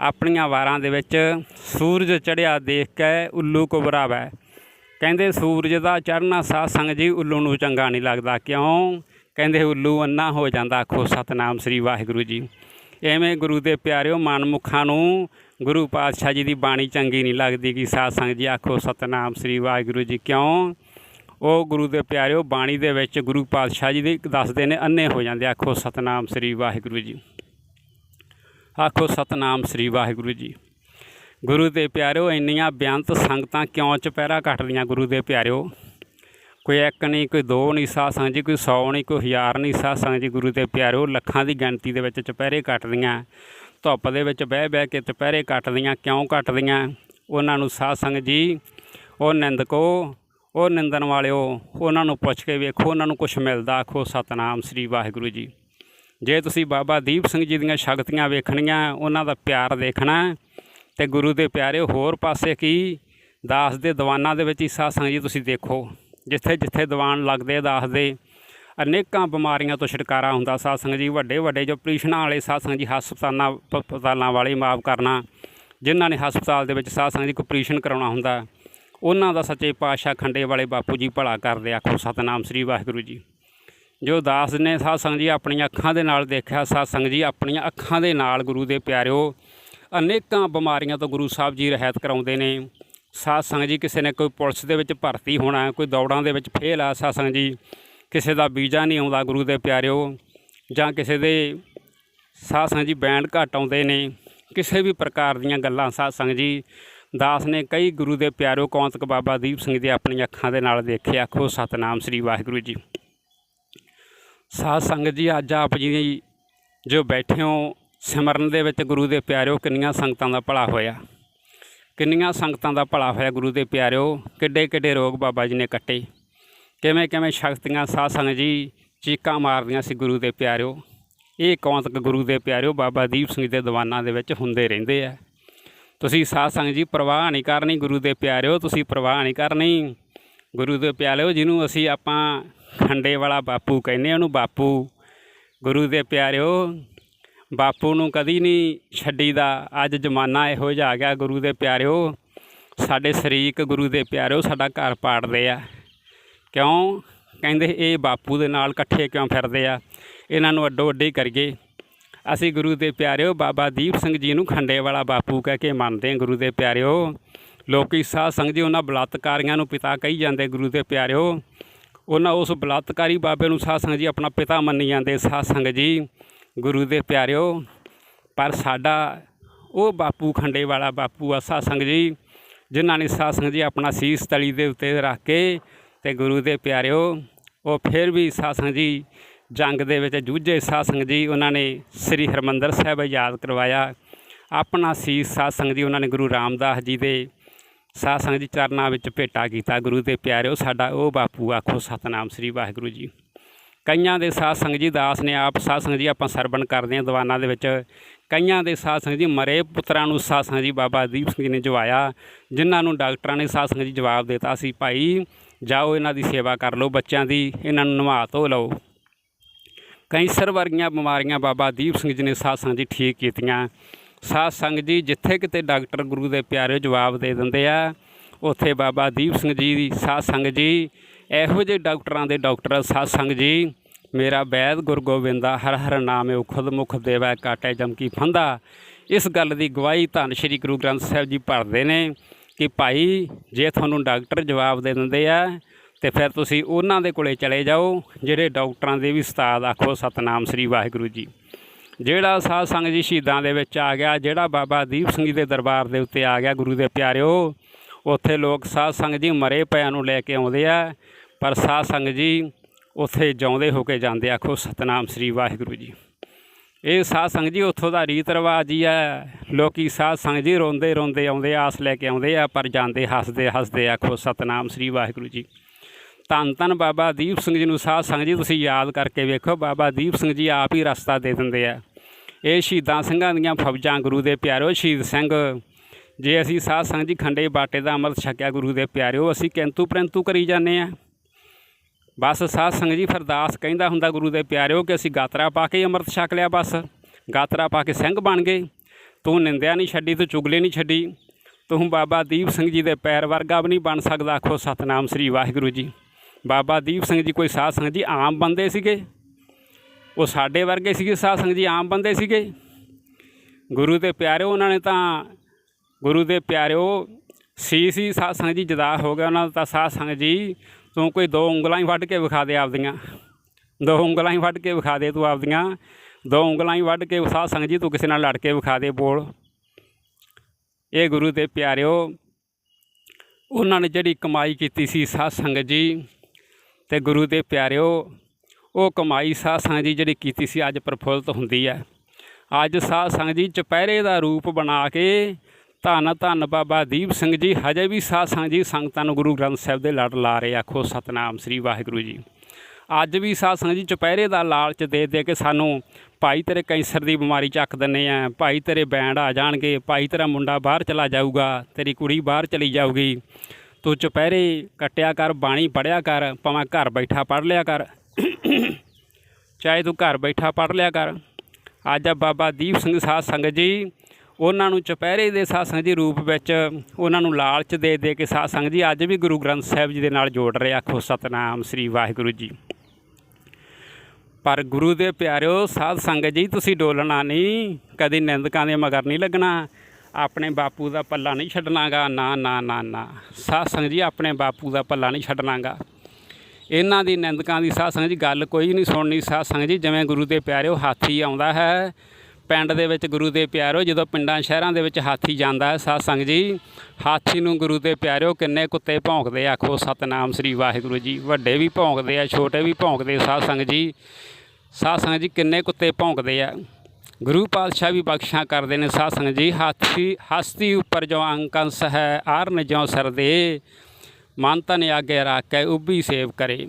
ਆਪਣੀਆਂ ਵਾਰਾਂ ਦੇ ਵਿੱਚ ਸੂਰਜ ਚੜ੍ਹਿਆ ਦੇਖ ਕੇ ਉੱਲੂ ਘਬਰਾਵੇ। ਕਹਿੰਦੇ ਸੂਰਜ ਦਾ ਚੜ੍ਹਨਾ ਸਾਧ ਸੰਗਤ ਜੀ ਉੱਲੂ ਨੂੰ ਚੰਗਾ ਨਹੀਂ ਲੱਗਦਾ। ਕਿਉਂ? ਕਹਿੰਦੇ ਉੱਲੂ ਅੰਨਾ ਹੋ ਜਾਂਦਾ। ਆਖੋ, ਸਤਨਾਮ ਸ੍ਰੀ ਵਾਹਿਗੁਰੂ ਜੀ। ਐਵੇਂ ਗੁਰੂ ਦੇ ਪਿਆਰਿਓ, ਮਨਮੁਖਾਂ ਨੂੰ ਗੁਰੂ ਪਾਤਸ਼ਾਹ ਜੀ ਦੀ ਬਾਣੀ ਚੰਗੀ ਨਹੀਂ ਲੱਗਦੀ ਕਿ ਸਾਧ ਸੰਗਤ ਜੀ ਆਖੋ, ਸਤਨਾਮ ਸ੍ਰੀ ਵਾਹਿਗੁਰੂ ਜੀ। ਕਿਉਂ? ਉਹ ਗੁਰੂ ਦੇ ਪਿਆਰਿਓ, ਬਾਣੀ ਦੇ ਵਿੱਚ ਗੁਰੂ ਪਾਤਸ਼ਾਹ ਜੀ ਦੇ ਦੱਸਦੇ ਨੇ ਅੰਨੇ ਹੋ ਜਾਂਦੇ। ਆਖੋ, ਸਤਨਾਮ ਸ੍ਰੀ ਵਾਹਿਗੁਰੂ ਜੀ। ਆਖੋ, ਸਤਨਾਮ ਸ੍ਰੀ ਵਾਹਿਗੁਰੂ ਜੀ। ਗੁਰੂ ਦੇ ਪਿਆਰਿਓ, ਇੰਨੀਆਂ ਬੇਅੰਤ ਸੰਗਤਾਂ ਕਿਉਂ ਚੁਪਹਿਰਾ ਕੱਟਦੀਆਂ ਗੁਰੂ ਦੇ ਪਿਆਰਿਓ? ਕੋਈ ਇੱਕ ਨਹੀਂ, ਕੋਈ ਦੋ ਨਹੀਂ, ਸਾਧ ਸੰਗਤ ਜੀ, ਕੋਈ 100 ਨਹੀਂ, ਕੋਈ ਹਜ਼ਾਰ ਨਹੀਂ, ਸਾਧ ਸੰਗਤ ਜੀ, ਗੁਰੂ ਦੇ ਪਿਆਰਿਓ, ਲੱਖਾਂ ਦੀ ਗਿਣਤੀ ਦੇ ਵਿੱਚ ਚੁਪਹਿਰੇ ਕੱਟਦੀਆਂ ਧੁੱਪ ਦੇ ਵਿੱਚ ਬਹਿ ਬਹਿ ਕੇ ਚੁਪਹਿਰੇ ਕੱਟਦੀਆਂ ਕਿਉਂ ਕੱਟਦੀਆਂ ਉਹਨਾਂ ਨੂੰ ਸਾਧ ਸੰਗ ਜੀ, ਉਹ ਨਿੰਦਕੋ, ਉਹ ਨਿੰਦਣ ਵਾਲਿਓ, ਉਹਨਾਂ ਨੂੰ ਪੁੱਛ ਕੇ ਵੇਖੋ, ਉਹਨਾਂ ਨੂੰ ਕੁਝ ਮਿਲਦਾ, ਆਖੋ, ਸਤਨਾਮ ਸ੍ਰੀ ਵਾਹਿਗੁਰੂ ਜੀ। ਜੇ ਤੁਸੀਂ ਬਾਬਾ ਦੀਪ ਸਿੰਘ ਜੀ ਦੀਆਂ ਸ਼ਕਤੀਆਂ ਵੇਖਣੀਆਂ, ਉਹਨਾਂ ਦਾ ਪਿਆਰ ਦੇਖਣਾ ਤੇ ਗੁਰੂ ਦੇ ਪਿਆਰੇ ਹੋਰ ਪਾਸੇ ਕੀ? ਦਾਸ ਦੇ ਦੀਵਾਨਾਂ ਦੇ ਵਿੱਚ ਹੀ ਸਾਧ ਜੀ ਤੁਸੀਂ ਦੇਖੋ, ਜਿੱਥੇ ਜਿੱਥੇ ਦੀਵਾਨ ਲੱਗਦੇ ਦਾਸ ਦੇ, ਅਨੇਕਾਂ ਬਿਮਾਰੀਆਂ ਤੋਂ ਛੁਟਕਾਰਾ ਹੁੰਦਾ ਸਾਧ ਜੀ। ਵੱਡੇ ਵੱਡੇ ਜੋ ਪ੍ਰੀਸ਼ਨਾਂ ਵਾਲੇ ਸਾਧ ਜੀ ਹਸਪਤਾਲਾਂ ਪ- ਹਸਪਤਾਲਾਂ ਵਾਲੇ ਮਾਫ ਕਰਨਾ, ਜਿਨ੍ਹਾਂ ਨੇ ਹਸਪਤਾਲ ਦੇ ਵਿੱਚ ਸਾਧ ਜੀ ਕੋਈ ਆਪਰੇਸ਼ਨ ਕਰਾਉਣਾ ਹੁੰਦਾ, ਉਹਨਾਂ ਦਾ ਸੱਚੇ ਪਾਤਸ਼ਾਹ ਖੰਡੇ ਵਾਲੇ ਬਾਪੂ ਜੀ ਭਲਾ ਕਰਦੇ ਆਖੋ ਸਤਨਾਮ ਸ੍ਰੀ ਵਾਹਿਗੁਰੂ ਜੀ। ਜੋ ਦਾਸ ਨੇ ਸਾਧ ਸੰਗਤ ਜੀ ਆਪਣੀਆਂ ਅੱਖਾਂ ਦੇ ਨਾਲ ਦੇਖਿਆ ਸਾਧ ਸੰਗਤ ਜੀ ਆਪਣੀਆਂ ਅੱਖਾਂ ਦੇ ਨਾਲ ਗੁਰੂ ਦੇ ਪਿਆਰਿਓ, ਅਨੇਕਾਂ ਬਿਮਾਰੀਆਂ ਤੋਂ ਗੁਰੂ ਸਾਹਿਬ ਜੀ ਰਹਿਤ ਕਰਾਉਂਦੇ ਨੇ। ਸਾਧ ਸੰਗਤ ਜੀ ਕਿਸੇ ਨੇ ਕੋਈ ਪੁਲਿਸ ਦੇ ਵਿੱਚ ਭਰਤੀ ਹੋਣਾ, ਕੋਈ ਦੌੜਾਂ ਦੇ ਵਿੱਚ ਫੇਲ ਆ ਸਾਧ ਸੰਗਤ ਜੀ, ਕਿਸੇ ਦਾ ਵੀਜ਼ਾ ਨਹੀਂ ਆਉਂਦਾ ਗੁਰੂ ਦੇ ਪਿਆਰਿਓ, ਜਾਂ ਕਿਸੇ ਦੇ ਸਾਧ ਸੰਗਤ ਜੀ ਬੈਂਡ ਘੱਟ ਆਉਂਦੇ ਨੇ, ਕਿਸੇ ਵੀ ਪ੍ਰਕਾਰ ਦੀਆਂ ਗੱਲਾਂ ਸਾਧ ਸੰਗਤ ਜੀ, ਦਾਸ ਨੇ ਕਈ ਗੁਰੂ ਦੇ ਪਿਆਰਿਓ, ਕੌਂਤਕ ਬਾਬਾ ਦੀਪ ਸਿੰਘ ਦੇ ਆਪਣੀਆਂ ਅੱਖਾਂ ਦੇ ਨਾਲ ਦੇਖੇ। ਆਖੋ, ਸਤਨਾਮ ਸ੍ਰੀ ਵਾਹਿਗੁਰੂ ਜੀ। ਸਾਧ ਸੰਗਤ ਜੀ, ਅੱਜ ਆਪ ਜੀ ਜੋ ਬੈਠੇ ਹੋ, ਸਿਮਰਨ ਦੇ ਵਿੱਚ ਗੁਰੂ ਦੇ ਪਿਆਰਿਓ, ਕਿੰਨੀਆਂ ਸੰਗਤਾਂ ਦਾ ਭਲਾ ਹੋਇਆ। ਕਿੰਨੀਆਂ ਸੰਗਤਾਂ ਦਾ ਭਲਾ ਹੋਇਆ ਗੁਰੂ ਦੇ ਪਿਆਰਿਓ ਕਿੱਡੇ ਕਿੱਡੇ ਰੋਗ ਬਾਬਾ ਜੀ ਨੇ ਕੱਟੇ। ਕਿਵੇਂ ਕਿਵੇਂ ਸ਼ਕਤੀਆਂ ਸਾਧ ਸੰਗਤ ਜੀ ਚੀਕਾਂ ਮਾਰਦੀਆਂ ਸੀ ਗੁਰੂ ਦੇ ਪਿਆਰਿਓ। ਇਹ ਕੌਂਤਕ ਗੁਰੂ ਦੇ ਪਿਆਰਿਓ ਬਾਬਾ ਦੀਪ ਸਿੰਘ ਦੇ ਦੀਵਾਨਾਂ ਦੇ ਵਿੱਚ ਹੁੰਦੇ ਰਹਿੰਦੇ ਆ। ਤੁਸੀਂ ਸਾਧ ਸੰਗਤ ਜੀ, ਪ੍ਰਵਾਹ ਨਹੀਂ ਕਰਨੀ ਗੁਰੂ ਦੇ ਪਿਆਰਿਓ, ਤੁਸੀਂ ਪ੍ਰਵਾਹ ਨਹੀਂ ਕਰਨੀ। ਗੁਰੂ ਦੇ ਪਿਆਰਿਓ, ਜਿਹਨੂੰ ਅਸੀਂ ਆਪਾਂ ਖੰਡੇ ਵਾਲਾ ਬਾਪੂ ਕਹਿੰਦੇ ਉਹਨੂੰ, ਬਾਪੂ, ਗੁਰੂ ਦੇ ਪਿਆਰਿਓ, ਬਾਪੂ ਨੂੰ ਕਦੀ ਨਹੀਂ ਛੱਡੀਦਾ। ਅੱਜ ਜ਼ਮਾਨਾ ਇਹੋ ਜਿਹਾ ਆ ਗਿਆ, ਗੁਰੂ ਦੇ ਪਿਆਰਿਓ, ਸਾਡੇ ਸ਼ਰੀਕ ਗੁਰੂ ਦੇ ਪਿਆਰਿਓ ਸਾਡਾ ਘਰ ਪਾੜਦੇ ਆ। ਕਿਉਂ? ਕਹਿੰਦੇ ਇਹ ਬਾਪੂ ਦੇ ਨਾਲ ਇਕੱਠੇ ਕਿਉਂ ਫਿਰਦੇ ਆ? ਇਹਨਾਂ ਨੂੰ ਅੱਡੋ ਅੱਡੀ ਕਰੀਏ। ਅਸੀਂ ਗੁਰੂ ਦੇ ਪਿਆਰਿਓ, ਬਾਬਾ ਦੀਪ ਸਿੰਘ ਜੀ ਨੂੰ ਖੰਡੇ ਵਾਲਾ ਬਾਪੂ ਕਹਿ ਕੇ ਮੰਨਦੇ ਹਾਂ ਗੁਰੂ ਦੇ ਪਿਆਰਿਓ। ਲੋਕੀ ਸਾਧ ਸੰਗਤ ਜੀ ਉਹਨਾਂ ਬਲਾਤਕਾਰੀਆਂ ਨੂੰ ਪਿਤਾ ਕਹੀ ਜਾਂਦੇ ਗੁਰੂ ਦੇ ਪਿਆਰਿਓ। ਉਹਨਾਂ ਉਸ ਬਲਾਤਕਾਰੀ ਬਾਬੇ ਨੂੰ ਸਾਧ ਸੰਗਤ ਜੀ ਆਪਣਾ ਪਿਤਾ ਮੰਨੀ ਜਾਂਦੇ ਸਾਧ ਸੰਗਤ ਜੀ। ਗੁਰੂ ਦੇ ਪਿਆਰਿਓ, ਪਰ ਸਾਡਾ ਉਹ ਬਾਪੂ ਖੰਡੇ ਵਾਲਾ ਬਾਪੂ ਆ ਸਾਧ ਸੰਗਤ ਜੀ, ਜਿਨ੍ਹਾਂ ਨੇ ਸਾਧ ਸੰਗਤ ਜੀ ਆਪਣਾ ਸੀਸ ਤਲੀ ਦੇ ਉੱਤੇ ਰੱਖ ਕੇ ਤੇ ਗੁਰੂ ਦੇ ਪਿਆਰਿਓ, ਉਹ ਫਿਰ ਵੀ ਸਾਧ ਸੰਗਤ ਜੀ ਜੰਗ ਦੇ ਵਿੱਚ ਜੂਝੇ ਸਾਧ ਸੰਗਤ ਜੀ, ਉਹਨਾਂ ਨੇ ਸ੍ਰੀ ਹਰਮੰਦਰ ਸਾਹਿਬ ਯਾਦ ਕਰਵਾਇਆ। ਆਪਣਾ ਸੀਸ ਸਾਧ ਸੰਗਤ ਜੀ, ਉਹਨਾਂ ਨੇ ਗੁਰੂ ਰਾਮਦਾਸ ਜੀ ਦੇ ਸਾਧ ਸੰਗਤ ਜੀ ਚਰਨਾਂ ਵਿੱਚ ਭੇਟਾ ਕੀਤਾ। ਗੁਰੂ ਦੇ ਪਿਆਰਿਓ, ਸਾਡਾ ਉਹ ਬਾਪੂ ਆਖੋ, ਸਤਨਾਮ ਸ੍ਰੀ ਵਾਹਿਗੁਰੂ ਜੀ। ਕਈਆਂ ਦੇ ਸਾਧ ਸੰਗਤ ਜੀ ਦਾਸ ਨੇ ਆਪ ਸਾਧ ਸੰਗਤ ਜੀ ਆਪਾਂ ਸਰਵਣ ਕਰਦੇ ਹਾਂ ਦੀਵਾਨਾਂ ਦੇ ਵਿੱਚ। ਕਈਆਂ ਦੇ ਸਾਧ ਸੰਗਤ ਜੀ ਮਰੇ ਪੁੱਤਰਾਂ ਨੂੰ ਸਾਧ ਸੰਗਤ ਜੀ ਬਾਬਾ ਦੀਪ ਸਿੰਘ ਜੀ ਨੇ ਜਵਾਇਆ। ਜਿਨ੍ਹਾਂ ਨੂੰ ਡਾਕਟਰਾਂ ਨੇ ਸਾਧ ਸੰਗਤ ਜੀ ਜਵਾਬ ਦਿੱਤਾ ਸੀ, ਭਾਈ, ਜਾਓ ਇਹਨਾਂ ਦੀ ਸੇਵਾ ਕਰ ਲਓ, ਬੱਚਿਆਂ ਦੀ ਇਹਨਾਂ ਨੂੰ ਨਵਾ ਧੋ ਲਓ। ਕੈਂਸਰ ਵਰਗੀਆਂ ਬਿਮਾਰੀਆਂ ਬਾਬਾ ਦੀਪ ਸਿੰਘ ਜੀ ਨੇ ਸਾਧ ਸੰਗਤ ਜੀ ਠੀਕ ਕੀਤੀਆਂ। ਸਾਧ ਸੰਗਤ ਜੀ, ਜਿੱਥੇ ਕਿਤੇ ਡਾਕਟਰ ਗੁਰੂ ਦੇ ਪਿਆਰੇ ਜਵਾਬ ਦੇ ਦਿੰਦੇ ਆ, ਉੱਥੇ ਬਾਬਾ ਦੀਪ ਸਿੰਘ ਜੀ ਦੀ ਸਾਧ ਸੰਗਤ ਜੀ। ਇਹੋ ਜਿਹੇ ਡਾਕਟਰਾਂ ਦੇ ਡਾਕਟਰ ਸਾਧ ਸੰਗਤ ਜੀ। ਮੇਰਾ ਵੈਦ ਗੁਰ ਗੋਬਿੰਦਾ ਹਰ ਹਰ ਨਾਮੇ ਖੁਦ ਮੁਖ ਦੇਵਾ, ਕਾਟੇ ਜਮਕੀ ਫੰਦਾ। ਇਸ ਗੱਲ ਦੀ ਗਵਾਹੀ ਧੰਨ ਸ਼੍ਰੀ ਗੁਰੂ ਗ੍ਰੰਥ ਸਾਹਿਬ ਜੀ ਭਰਦੇ ਨੇ ਕਿ ਭਾਈ, ਜੇ ਤੁਹਾਨੂੰ ਡਾਕਟਰ ਜਵਾਬ ਦੇ ਦਿੰਦੇ ਆ, ਤੇ ਫਿਰ ਤੁਸੀਂ ਉਹਨਾਂ ਦੇ ਕੋਲੇ ਚਲੇ ਜਾਓ, ਜਿਹੜੇ ਡਾਕਟਰਾਂ ਦੇ ਵੀ ਉਸਤਾਦ ਆਖੋ ਸਤਨਾਮ ਸ੍ਰੀ ਵਾਹਿਗੁਰੂ ਜੀ। ਜਿਹੜਾ ਸਾਧ ਸੰਗਤ ਜੀ ਸ਼ਹੀਦਾਂ ਦੇ ਵਿੱਚ ਆ ਗਿਆ, ਜਿਹੜਾ ਬਾਬਾ ਦੀਪ ਸਿੰਘ ਜੀ ਦੇ ਦਰਬਾਰ ਦੇ ਉੱਤੇ ਆ ਗਿਆ ਗੁਰੂ ਦੇ ਪਿਆਰਿਓ, ਉੱਥੇ ਲੋਕ ਸਾਧ ਸੰਗਤ ਜੀ ਮਰੇ ਪਿਆਂ ਨੂੰ ਲੈ ਕੇ ਆਉਂਦੇ ਆ, ਪਰ ਸਾਧ ਸੰਗਤ ਜੀ ਉੱਥੇ ਜਿਉਂਦੇ ਹੋ ਕੇ ਜਾਂਦੇ ਆਖੋ ਸਤਨਾਮ ਸ੍ਰੀ ਵਾਹਿਗੁਰੂ ਜੀ। ਇਹ ਸਾਧ ਸੰਗਤ ਜੀ ਉੱਥੋਂ ਦਾ ਰੀਤ ਰਿਵਾਜ ਹੀ ਹੈ ਲੋਕੀ ਸਾਧ ਸੰਗਤ ਜੀ ਰੋਂਦੇ ਰੋਂਦੇ ਆਉਂਦੇ, ਆਸ ਲੈ ਕੇ ਆਉਂਦੇ ਆ, ਪਰ ਜਾਂਦੇ ਹੱਸਦੇ ਹੱਸਦੇ ਆਖੋ ਸਤਨਾਮ ਸ੍ਰੀ ਵਾਹਿਗੁਰੂ ਜੀ। ਧੰਨ ਧੰਨ ਬਾਬਾ ਦੀਪ ਸਿੰਘ ਜੀ ਨੂੰ ਸਾਧ ਸੰਗਤ ਜੀ, ਤੁਸੀਂ ਯਾਦ ਕਰਕੇ ਵੇਖੋ, ਬਾਬਾ ਦੀਪ ਸਿੰਘ ਜੀ ਆਪ ਹੀ ਰਸਤਾ ਦੇ ਦਿੰਦੇ ਆ। ਇਹ ਸ਼ਹੀਦਾਂ ਸਿੰਘਾਂ ਦੀਆਂ ਫੌਜਾਂ ਗੁਰੂ ਦੇ ਪਿਆਰਿਓ, ਸ਼ਹੀਦ ਸਿੰਘ। ਜੇ ਅਸੀਂ ਸਾਧ ਸੰਗਤ ਜੀ ਖੰਡੇ ਬਾਟੇ ਦਾ ਅੰਮ੍ਰਿਤ ਛਕਿਆ ਗੁਰੂ ਦੇ ਪਿਆਰਿਓ, ਅਸੀਂ ਕਿੰਤੂ ਪ੍ਰੰਤੂ ਕਰੀ ਜਾਂਦੇ ਆ। ਬਸ ਸਾਧ ਸੰਗਤ ਜੀ ਫਰਦਾਸ ਕਹਿੰਦਾ ਹੁੰਦਾ ਗੁਰੂ ਦੇ ਪਿਆਰਿਓ ਕਿ ਅਸੀਂ ਗਾਤਰਾ ਪਾ ਕੇ ਅੰਮ੍ਰਿਤ ਛਕ ਲਿਆ ਬਸ। ਗਾਤਰਾ ਪਾ ਕੇ ਸਿੰਘ ਬਣ ਗਏ। ਤੂੰ ਨਿੰਦਿਆ ਨਹੀਂ ਛੱਡੀ, ਤੂੰ ਚੁਗਲੇ ਨਹੀਂ ਛੱਡੀ। ਤੂੰ ਬਾਬਾ ਦੀਪ ਸਿੰਘ ਜੀ ਦੇ ਪੈਰ ਵਰਗਾ ਵੀ ਨਹੀਂ ਬਣ ਸਕਦਾ। ਆਖੋ ਸਤਨਾਮ ਸ੍ਰੀ ਵਾਹਿਗੁਰੂ ਜੀ। ਬਾਬਾ ਦੀਪ ਸਿੰਘ ਜੀ ਕੋਈ ਸਾਧ ਸੰਗਤ ਜੀ ਆਮ ਬੰਦੇ ਸੀਗੇ। ਉਹ ਸਾਡੇ ਵਰਗੇ ਸੀਗੇ ਸਾਧ ਸੰਗਤ ਜੀ, ਆਮ ਬੰਦੇ ਸੀਗੇ। ਗੁਰੂ ਦੇ ਪਿਆਰਿਓ ਉਹਨਾਂ ਨੇ ਤਾਂ, ਗੁਰੂ ਦੇ ਪਿਆਰਿਓ ਸੀ ਸੀ ਸਾਧ ਸੰਗਤ ਜੀ, ਜਦਾ ਹੋ ਗਿਆ ਉਹਨਾਂ ਦਾ ਤਾਂ ਸਾਧ ਸੰਗਤ ਜੀ, ਤੂੰ ਕੋਈ ਦੋ ਉਂਗਲਾਂ ਹੀ ਵੱਢ ਕੇ ਵਿਖਾ ਦੇ ਆਪਦੀਆਂ। ਦੋ ਉਂਗਲਾਂ ਹੀ ਵੱਢ ਕੇ ਵਿਖਾ ਦੇ ਤੂੰ ਆਪਦੀਆਂ। ਦੋ ਉਂਗਲਾਂ ਹੀ ਵੱਢ ਕੇ ਸਾਧ ਸੰਗਤ ਜੀ ਤੂੰ ਕਿਸੇ ਨਾਲ ਲੜ ਕੇ ਵਿਖਾ ਦੇ ਬੋਲ। ਇਹ ਗੁਰੂ ਦੇ ਪਿਆਰਿਓ, ਉਹਨਾਂ ਨੇ ਜਿਹੜੀ ਕਮਾਈ ਕੀਤੀ ਸੀ ਸਾਧ ਸੰਗਤ ਜੀ ਤੇ ਗੁਰੂ ਦੇ ਪਿਆਰਿਓ, ਉਹ ਕਮਾਈ ਸਾਧ ਸੰਗਤ ਜੀ ਜਿਹੜੀ ਕੀਤੀ ਸੀ ਅੱਜ ਪ੍ਰਫੁੱਲਤ ਹੁੰਦੀ ਹੈ। ਅੱਜ ਸਾਧ ਸੰਗਤ ਜੀ ਚੁਪਹਿਰੇ ਦਾ ਰੂਪ ਬਣਾ ਕੇ ਧੰਨ ਧੰਨ ਬਾਬਾ ਦੀਪ ਸਿੰਘ ਜੀ, ਹਜੇ ਵੀ ਸਾਧ ਸੰਗਤ ਜੀ ਸੰਗਤਾਂ ਨੂੰ ਗੁਰੂ ਗ੍ਰੰਥ ਸਾਹਿਬ ਦੇ ਲੜ ਲਾ ਰਹੇ ਆਖੋ ਸਤਨਾਮ ਸ੍ਰੀ ਵਾਹਿਗੁਰੂ ਜੀ। ਅੱਜ ਵੀ ਸਾਧ ਸੰਗਤ ਜੀ ਚੁਪਹਿਰੇ ਦਾ ਲਾਲਚ ਦੇ ਦੇ ਕੇ ਸਾਨੂੰ ਭਾਈ ਤੇਰੇ ਕੈਂਸਰ ਦੀ ਬਿਮਾਰੀ ਚੱਕ ਦਿੰਨੇ ਆ, ਭਾਈ ਤੇਰੇ ਬੈਂਡ ਆ ਜਾਣਗੇ, ਭਾਈ ਤੇਰਾ ਮੁੰਡਾ ਬਾਹਰ ਚਲਾ ਜਾਊਗਾ, ਤੇਰੀ ਕੁੜੀ ਬਾਹਰ ਚਲੀ ਜਾਊਗੀ। ਤੂੰ ਚੁਪਹਿਰੇ ਕੱਟਿਆ ਕਰ, ਬਾਣੀ ਪੜਿਆ ਕਰ, ਭਾਵੇਂ ਘਰ ਬੈਠਾ ਪੜ ਲਿਆ ਕਰ। ਚਾਹੇ ਤੂੰ ਘਰ ਬੈਠਾ ਪੜ ਲਿਆ ਕਰ। ਅੱਜ ਆ ਬਾਬਾ ਦੀਪ ਸਿੰਘ ਸਾਧ ਸੰਗਤ ਜੀ, ਉਹਨਾਂ ਨੂੰ ਚੁਪਹਿਰੇ ਦੇ ਸਾਧ ਸੰਗਤ ਜੀ ਰੂਪ ਵਿੱਚ ਉਹਨਾਂ ਨੂੰ ਲਾਲਚ ਦੇ ਦੇ ਕੇ ਸਾਧ ਸੰਗਤ ਜੀ ਅੱਜ ਵੀ ਗੁਰੂ ਗ੍ਰੰਥ ਸਾਹਿਬ ਜੀ ਦੇ ਨਾਲ ਜੋੜ ਰਹੇ ਆਖੋ ਸਤਨਾਮ ਸ੍ਰੀ ਵਾਹਿਗੁਰੂ ਜੀ। ਪਰ ਗੁਰੂ ਦੇ ਪਿਆਰਿਓ, ਸਾਧ ਸੰਗਤ ਜੀ, ਤੁਸੀਂ ਡੋਲਣਾ ਨਹੀਂ। ਕਦੀ ਨਿੰਦਕਾਂ ਦੇ ਮਗਰ ਨਹੀਂ ਲੱਗਣਾ। ਆਪਣੇ ਬਾਪੂ ਦਾ ਪੱਲਾ ਨਹੀਂ ਛੱਡਣਾਗਾ, ਨਾ ਨਾ ਨਾ ਨਾ। ਸਾਧ ਸੰਗਤ ਜੀ, ਆਪਣੇ ਬਾਪੂ ਦਾ ਪੱਲਾ ਨਹੀਂ ਛੱਡਣਾਗਾ। ਇਹਨਾਂ ਦੀ ਨਿੰਦਕਾਂ ਦੀ ਸਾਧ ਸੰਗਤ ਜੀ, ਗੱਲ ਕੋਈ ਨਹੀਂ ਸੁਣਨੀ। ਸਾਧ ਸੰਗਤ ਜੀ, ਜਿਵੇਂ ਗੁਰੂ ਦੇ ਪਿਆਰਿਓ ਹਾਥੀ ਆਉਂਦਾ ਹੈ, ਪਿੰਡ ਦੇ ਵਿੱਚ ਗੁਰੂ ਦੇ ਪਿਆਰਿਓ ਜਦੋਂ ਪਿੰਡਾਂ, ਸ਼ਹਿਰਾਂ ਦੇ ਵਿੱਚ ਹਾਥੀ ਜਾਂਦਾ ਹੈ, ਸਾਧ ਸੰਗਤ ਜੀ, ਹਾਥੀ ਨੂੰ ਗੁਰੂ ਦੇ ਪਿਆਰਿਓ ਕਿੰਨੇ ਕੁੱਤੇ ਭੌਂਕਦੇ ਆਖੋ, ਸਤਨਾਮ ਸ੍ਰੀ ਵਾਹਿਗੁਰੂ ਜੀ। ਵੱਡੇ ਵੀ ਭੌਂਕਦੇ ਆ, ਛੋਟੇ ਵੀ ਭੌਂਕਦੇ ਸਾਧ ਸੰਗਤ ਜੀ। ਸਾਧ ਸੰਗਤ ਜੀ, ਕਿੰਨੇ ਕੁੱਤੇ ਭੌਂਕਦੇ ਆ। ਗੁਰੂ ਪਾਤਸ਼ਾਹ ਵੀ ਬਖਸ਼ਾਂ ਕਰਦੇ ਨੇ ਸਾਧ ਸੰਗਤ ਜੀ, ਹਾਥੀ, ਹਸਤੀ ਉੱਪਰ ਜੋ ਅੰਕੰਸ ਹੈ, ਆਰਨ ਜੋ ਸਰਦੇ ਮਨ ਤਨ ਆਗੇ ਰੱਖ ਕੇ ਉਭੀ ਸੇਵ ਕਰੇ।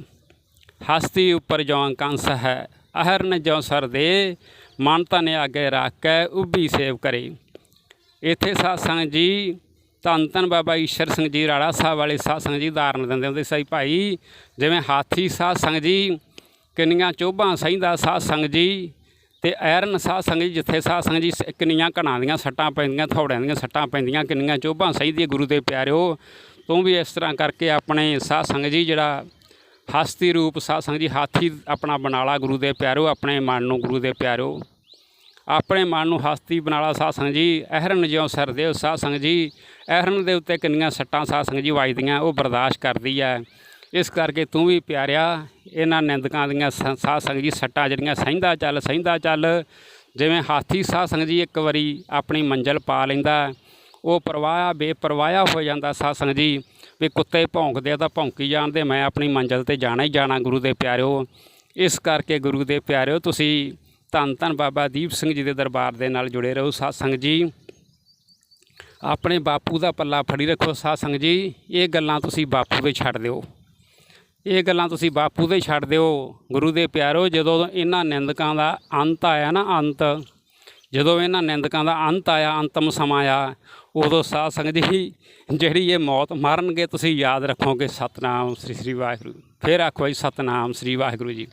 ਹਸਤੀ ਉੱਪਰ ਜੋ ਅੰਕੰਸ ਹੈ, ਅਹਰਨ ਜੋ ਸਰਦੇ ਮਨ ਤਨ ਆਗੇ ਰੱਖ ਕੇ ਉਭੀ ਸੇਵ ਕਰੇ। ਇੱਥੇ ਸਾਧ ਸੰਗਤ ਜੀ, ਧੰਨ ਧੰਨ ਬਾਬਾ ਈਸ਼ਰ ਸਿੰਘ ਜੀ, ਰਾੜਾ ਸਾਹਿਬ ਵਾਲੇ ਸਾਧ ਸੰਗਤ ਜੀ ਉਦਾਹਰਨ ਦਿੰਦੇ ਹੁੰਦੇ ਸਹੀ ਭਾਈ, ਜਿਵੇਂ ਹਾਥੀ ਸਾਧ ਸੰਗਤ ਜੀ, ਕਿੰਨੀਆਂ ਚੋਭਾਂ ਸਹਿੰਦਾ ਸਾਧ ਸੰਗਤ ਜੀ ਤੇ ਐਰਨ ਸਾਧ ਸੰਗਤ ਜੀ ਜਿੱਥੇ ਸਾਹ ਸੰਗਤ ਜੀ ਸ- ਕਿੰਨੀਆਂ ਘਣਾਂ ਦੀਆਂ ਸੱਟਾਂ ਪੈਂਦੀਆਂ, ਥੋੜਿਆਂ ਦੀਆਂ ਸੱਟਾਂ ਪੈਂਦੀਆਂ, ਕਿੰਨੀਆਂ ਚੋਭਾਂ ਸਹਿੰਦੀ ਗੁਰੂ ਦੇ ਪਿਆਰਿਓ, ਤੂੰ ਵੀ ਇਸ ਤਰ੍ਹਾਂ ਕਰਕੇ ਆਪਣੇ ਸਾਧ ਸੰਗਤ ਜੀ ਜਿਹੜਾ ਹਸਤੀ ਰੂਪ ਸਾਧ ਸੰਗਤ ਜੀ ਹਾਥੀ ਆਪਣਾ ਬਣਾਲਾ ਗੁਰੂ ਦੇ ਪਿਆਰਿਓ, ਆਪਣੇ ਮਨ ਨੂੰ ਗੁਰੂ ਦੇ ਪਿਆਰਿਓ। ਆਪਣੇ ਮਨ ਨੂੰ ਹਸਤੀ ਬਣਾਲਾ ਸਾਧ ਸੰਗਤ ਜੀ ਅਹਰਨ ਜਿਉਂ ਸਰਦੇ ਸਾਧ ਸੰਗਤ ਜੀ ਅਹਰਨ ਦੇ ਉੱਤੇ ਕਿੰਨੀਆਂ ਸੱਟਾਂ ਸਾਧ ਸੰਗਤ ਜੀ ਵੱਜਦੀਆਂ, ਉਹ ਬਰਦਾਸ਼ਤ ਕਰਦੀ ਹੈ ਇਸ ਕਰਕੇ ਤੂੰ ਵੀ ਪਿਆਰਿਆ, ਇਹਨਾਂ ਨਿੰਦਕਾਂ ਦੀਆਂ ਸ- ਸਾਧ ਜੀ ਸੱਟਾਂ ਜਿਹੜੀਆਂ ਸਹਿੰਦਾ ਚੱਲ ਸਹਿੰਦਾ ਚੱਲ। ਜਿਵੇਂ ਹਾਥੀ ਸਾਹ ਸੰਗਤ ਜੀ ਇੱਕ ਵਾਰੀ ਆਪਣੀ ਮੰਜ਼ਲ ਪਾ ਲੈਂਦਾ, ਉਹ ਪਰਵਾਹ, ਬੇਪਰਵਾਹ ਹੋ ਜਾਂਦਾ ਸਾਧ ਸੰਗਤ ਜੀ, ਵੀ ਕੁੱਤੇ ਭੌਂਕਦੇ ਆ ਤਾਂ ਭੌਂਕੀ ਜਾਣਦੇ ਮੈਂ ਆਪਣੀ ਮੰਜ਼ਲ ਤੇ ਜਾਣਾ ਹੀ ਜਾਣਾ ਗੁਰੂ ਦੇ ਪਿਆਰਿਓ। ਇਸ ਕਰਕੇ ਗੁਰੂ ਦੇ ਪਿਆਰਿਓ, ਤੁਸੀਂ ਧੰਨ ਧੰਨ ਬਾਬਾ ਦੀਪ ਸਿੰਘ ਜੀ ਦੇ ਦਰਬਾਰ ਦੇ ਨਾਲ ਜੁੜੇ ਰਹੋ ਸਾਧ ਸੰਗਤ ਜੀ। ਆਪਣੇ ਬਾਪੂ ਦਾ ਪੱਲਾ ਫੜੀ ਰੱਖੋ ਸਾਧ ਸੰਗਤ ਜੀ, ਇਹ ਗੱਲਾਂ ਤੁਸੀਂ ਬਾਪੂ ਦੇ ਛੱਡ ਦਿਓ। ਇਹ ਗੱਲਾਂ ਤੁਸੀਂ ਬਾਪੂ ਦੇ ਛੱਡ ਦਿਓ, ਗੁਰੂ ਦੇ ਪਿਆਰੋ, ਜਦੋਂ ਇਹਨਾਂ ਨਿੰਦਕਾਂ ਦਾ ਅੰਤ ਆਇਆ ਨਾ ਅੰਤ, ਜਦੋਂ ਇਹਨਾਂ ਨਿੰਦਕਾਂ ਦਾ ਅੰਤ ਆਇਆ, ਅੰਤਮ ਸਮਾਂ ਆਇਆ, ਉਦੋਂ ਸਾਧ ਸੰਗਤ ਜੀ ਜਿਹੜੀ ਇਹ ਮੌਤ ਮਾਰਨਗੇ, ਤੁਸੀਂ ਯਾਦ ਰੱਖੋਗੇ ਸਤਨਾਮ ਸ੍ਰੀ ਸ੍ਰੀ ਵਾਹਿਗੁਰੂ ਫਿਰ ਆਖੋ ਜੀ ਸਤਨਾਮ ਸ੍ਰੀ ਵਾਹਿਗੁਰੂ ਜੀ।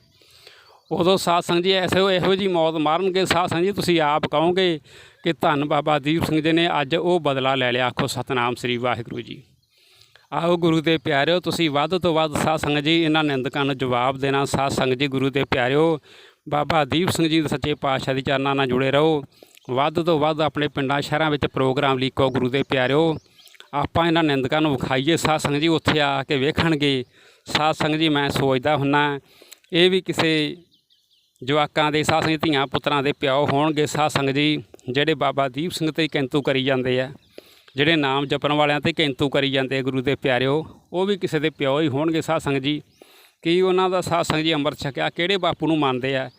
ਉਦੋਂ ਸਾਧ ਸੰਗਤ ਜੀ ਐਸੇ ਇਹੋ ਜੀ ਮੌਤ ਮਾਰਨਗੇ, ਸਾਧ ਸੰਗਤ ਜੀ ਤੁਸੀਂ ਆਪ ਕਹੋਗੇ ਕਿ ਧੰਨ ਬਾਬਾ ਦੀਪ ਸਿੰਘ ਜੀ ਨੇ ਅੱਜ ਉਹ ਬਦਲਾ ਲੈ ਲਿਆ। ਆਖੋ ਸਤਨਾਮ ਸ੍ਰੀ ਵਾਹਿਗੁਰੂ ਜੀ। ਆਓ ਗੁਰੂ ਦੇ ਪਿਆਰਿਓ, ਤੁਸੀਂ ਵੱਧ ਤੋਂ ਵੱਧ ਸਾਧ ਸੰਗਤ ਜੀ, ਇਹਨਾਂ ਨਿੰਦਕਾਂ ਨੂੰ ਜਵਾਬ ਦੇਣਾ। ਸਾਧ ਸੰਗਤ ਜੀ, ਗੁਰੂ ਦੇ ਪਿਆਰਿਓ, ਬਾਬਾ ਦੀਪ ਸਿੰਘ ਜੀ ਦੇ ਸੱਚੇ ਪਾਤਸ਼ਾਹ ਦੀ ਚਰਨਾਂ ਨਾਲ ਜੁੜੇ ਰਹੋ। ਵੱਧ ਤੋਂ ਵੱਧ ਆਪਣੇ ਪਿੰਡਾਂ, ਸ਼ਹਿਰਾਂ ਵਿੱਚ ਪ੍ਰੋਗਰਾਮ ਲੀਕੋ ਗੁਰੂ ਦੇ ਪਿਆਰਿਓ। ਆਪਾਂ ਇਹਨਾਂ ਨਿੰਦਕਾਂ ਨੂੰ ਵਿਖਾਈਏ। ਸਾਧ ਸੰਗਤ ਜੀ ਉੱਥੇ ਆ ਕੇ ਵੇਖਣਗੇ। ਸਾਧ ਸੰਗਤ ਜੀ, ਮੈਂ ਸੋਚਦਾ ਹੁੰਨਾ, ਇਹ ਵੀ ਕਿਸੇ ਜਵਾਕਾਂ ਦੇ, ਸਾਧ ਸੰਗਤ ਧੀਆਂ ਪੁੱਤਰਾਂ ਦੇ ਪਿਓ ਹੋਣਗੇ। ਸਾਧ ਸੰਗਤ ਜੀ, ਜਿਹੜੇ ਬਾਬਾ ਦੀਪ ਸਿੰਘ ਤੇ ਕਿੰਤੂ ਕਰੀ ਜਾਂਦੇ ਆ। ਜਿਹੜੇ ਨਾਮ ਜਪਣ ਵਾਲਿਆਂ ਤੇ ਕਿੰਤੂ ਕਰੀ ਜਾਂਦੇ ਗੁਰੂ ਦੇ ਪਿਆਰਿਓ, ਉਹ ਵੀ ਕਿਸੇ ਦੇ ਪਿਓ ਹੀ ਹੋਣਗੇ ਸਾਧ ਸੰਗਤ ਜੀ। ਕੀ ਉਹਨਾਂ ਦਾ ਸਾਧ ਸੰਗਤ ਜੀ ਅੰਮ੍ਰਿਤ ਛਕਿਆ, ਕਿਹੜੇ ਬਾਪੂ ਨੂੰ ਮੰਨਦੇ ਆ?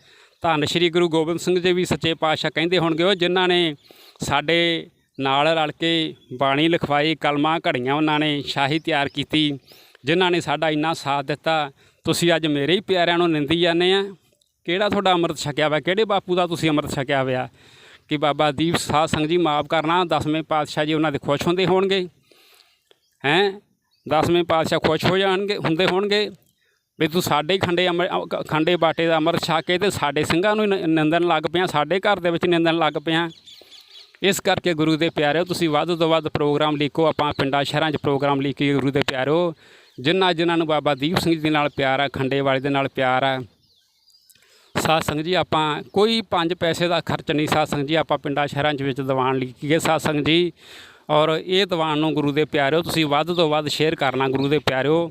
ਧੰਨ ਸ਼੍ਰੀ ਗੁਰੂ ਗੋਬਿੰਦ ਸਿੰਘ ਜੀ ਵੀ ਸੱਚੇ ਪਾਤਸ਼ਾਹ ਕਹਿੰਦੇ ਹੋਣਗੇ, ਉਹ ਜਿਨ੍ਹਾਂ ਨੇ ਸਾਡੇ ਨਾਲ ਰਲ ਕੇ ਬਾਣੀ ਲਿਖਵਾਈ, ਕਲਮਾਂ ਘੜੀਆਂ ਉਹਨਾਂ ਨੇ, ਸ਼ਾਹੀ ਤਿਆਰ ਕੀਤੀ, ਜਿਨ੍ਹਾਂ ਨੇ ਸਾਡਾ ਇੰਨਾ ਸਾਥ ਦਿੱਤਾ। ਤੁਸੀਂ ਅੱਜ ਮੇਰੇ ਹੀ ਪਿਆਰਿਆਂ ਨੂੰ ਨਿੰਦੀ ਜਾਂਦੇ ਆ। ਕਿਹੜਾ ਤੁਹਾਡਾ ਅੰਮ੍ਰਿਤ ਛਕਿਆ ਵਾ? ਕਿਹੜੇ ਬਾਪੂ ਦਾ ਤੁਸੀਂ ਅੰਮ੍ਰਿਤ ਛਕਿਆ ਹੋਇਆ? ਕਿ ਬਾਬਾ ਦੀਪ ਸਾਧ ਸੰਗਤ ਜੀ ਮਾਫ ਕਰਨਾ, ਦਸਵੇਂ ਪਾਤਸ਼ਾਹ ਜੀ ਉਹਨਾਂ ਦੇ ਖੁਸ਼ ਹੁੰਦੇ ਹੋਣਗੇ। ਹੈਂ? ਦਸਵੇਂ ਪਾਤਸ਼ਾਹ ਖੁਸ਼ ਹੋ ਜਾਣਗੇ, ਹੁੰਦੇ ਹੋਣਗੇ। ਵੀ ਤੂੰ ਸਾਡੇ ਹੀ ਖੰਡੇ ਅੰਮ੍ਰਿ- ਖੰਡੇ ਬਾਟੇ ਦਾ ਅੰਮ੍ਰਿਤ ਛਕ ਕੇ ਤੇ ਸਾਡੇ ਸਿੰਘਾਂ ਨੂੰ ਨ- ਨਿੰਦਣ ਲੱਗ ਪਿਆ, ਸਾਡੇ ਘਰ ਦੇ ਵਿੱਚ ਨਿੰਦਣ ਲੱਗ ਪਿਆ। ਇਸ ਕਰਕੇ ਗੁਰੂ ਦੇ ਪਿਆਰਿਓ, ਤੁਸੀਂ ਵੱਧ ਤੋਂ ਵੱਧ ਪ੍ਰੋਗਰਾਮ ਲਿਖੋ ਆਪਾਂ ਪਿੰਡਾਂ, ਸ਼ਹਿਰਾਂ 'ਚ ਪ੍ਰੋਗਰਾਮ ਲਿਖੀਏ ਗੁਰੂ ਦੇ ਪਿਆਰਿਓ। ਜਿਨ੍ਹਾਂ ਜਿਨ੍ਹਾਂ ਨੂੰ ਬਾਬਾ ਦੀਪ ਸਿੰਘ ਜੀ ਦੇ ਨਾਲ ਪਿਆਰ ਆ, ਖੰਡੇ ਵਾਲੇ ਦੇ ਨਾਲ ਪਿਆਰ ਆ ਸਾਧ ਸੰਗਤ ਜੀ, ਆਪਾਂ ਕੋਈ 5 ਪੈਸੇ ਦਾ ਖਰਚ ਨਹੀਂ ਸਾਧ ਸੰਗਤ ਜੀ, ਆਪਾਂ ਪਿੰਡਾਂ ਸ਼ਹਿਰਾਂ 'ਚ ਵਿੱਚ ਦੀਵਾਨ ਲਿਖੀਏ ਸਾਧ ਸੰਗਤ ਜੀ। ਔਰ ਇਹ ਦੀਵਾਨ ਨੂੰ ਗੁਰੂ ਦੇ ਪਿਆਰਿਓ, ਤੁਸੀਂ ਵੱਧ ਤੋਂ ਵੱਧ ਸ਼ੇਅਰ ਕਰਨਾ ਗੁਰੂ ਦੇ ਪਿਆਰਿਓ।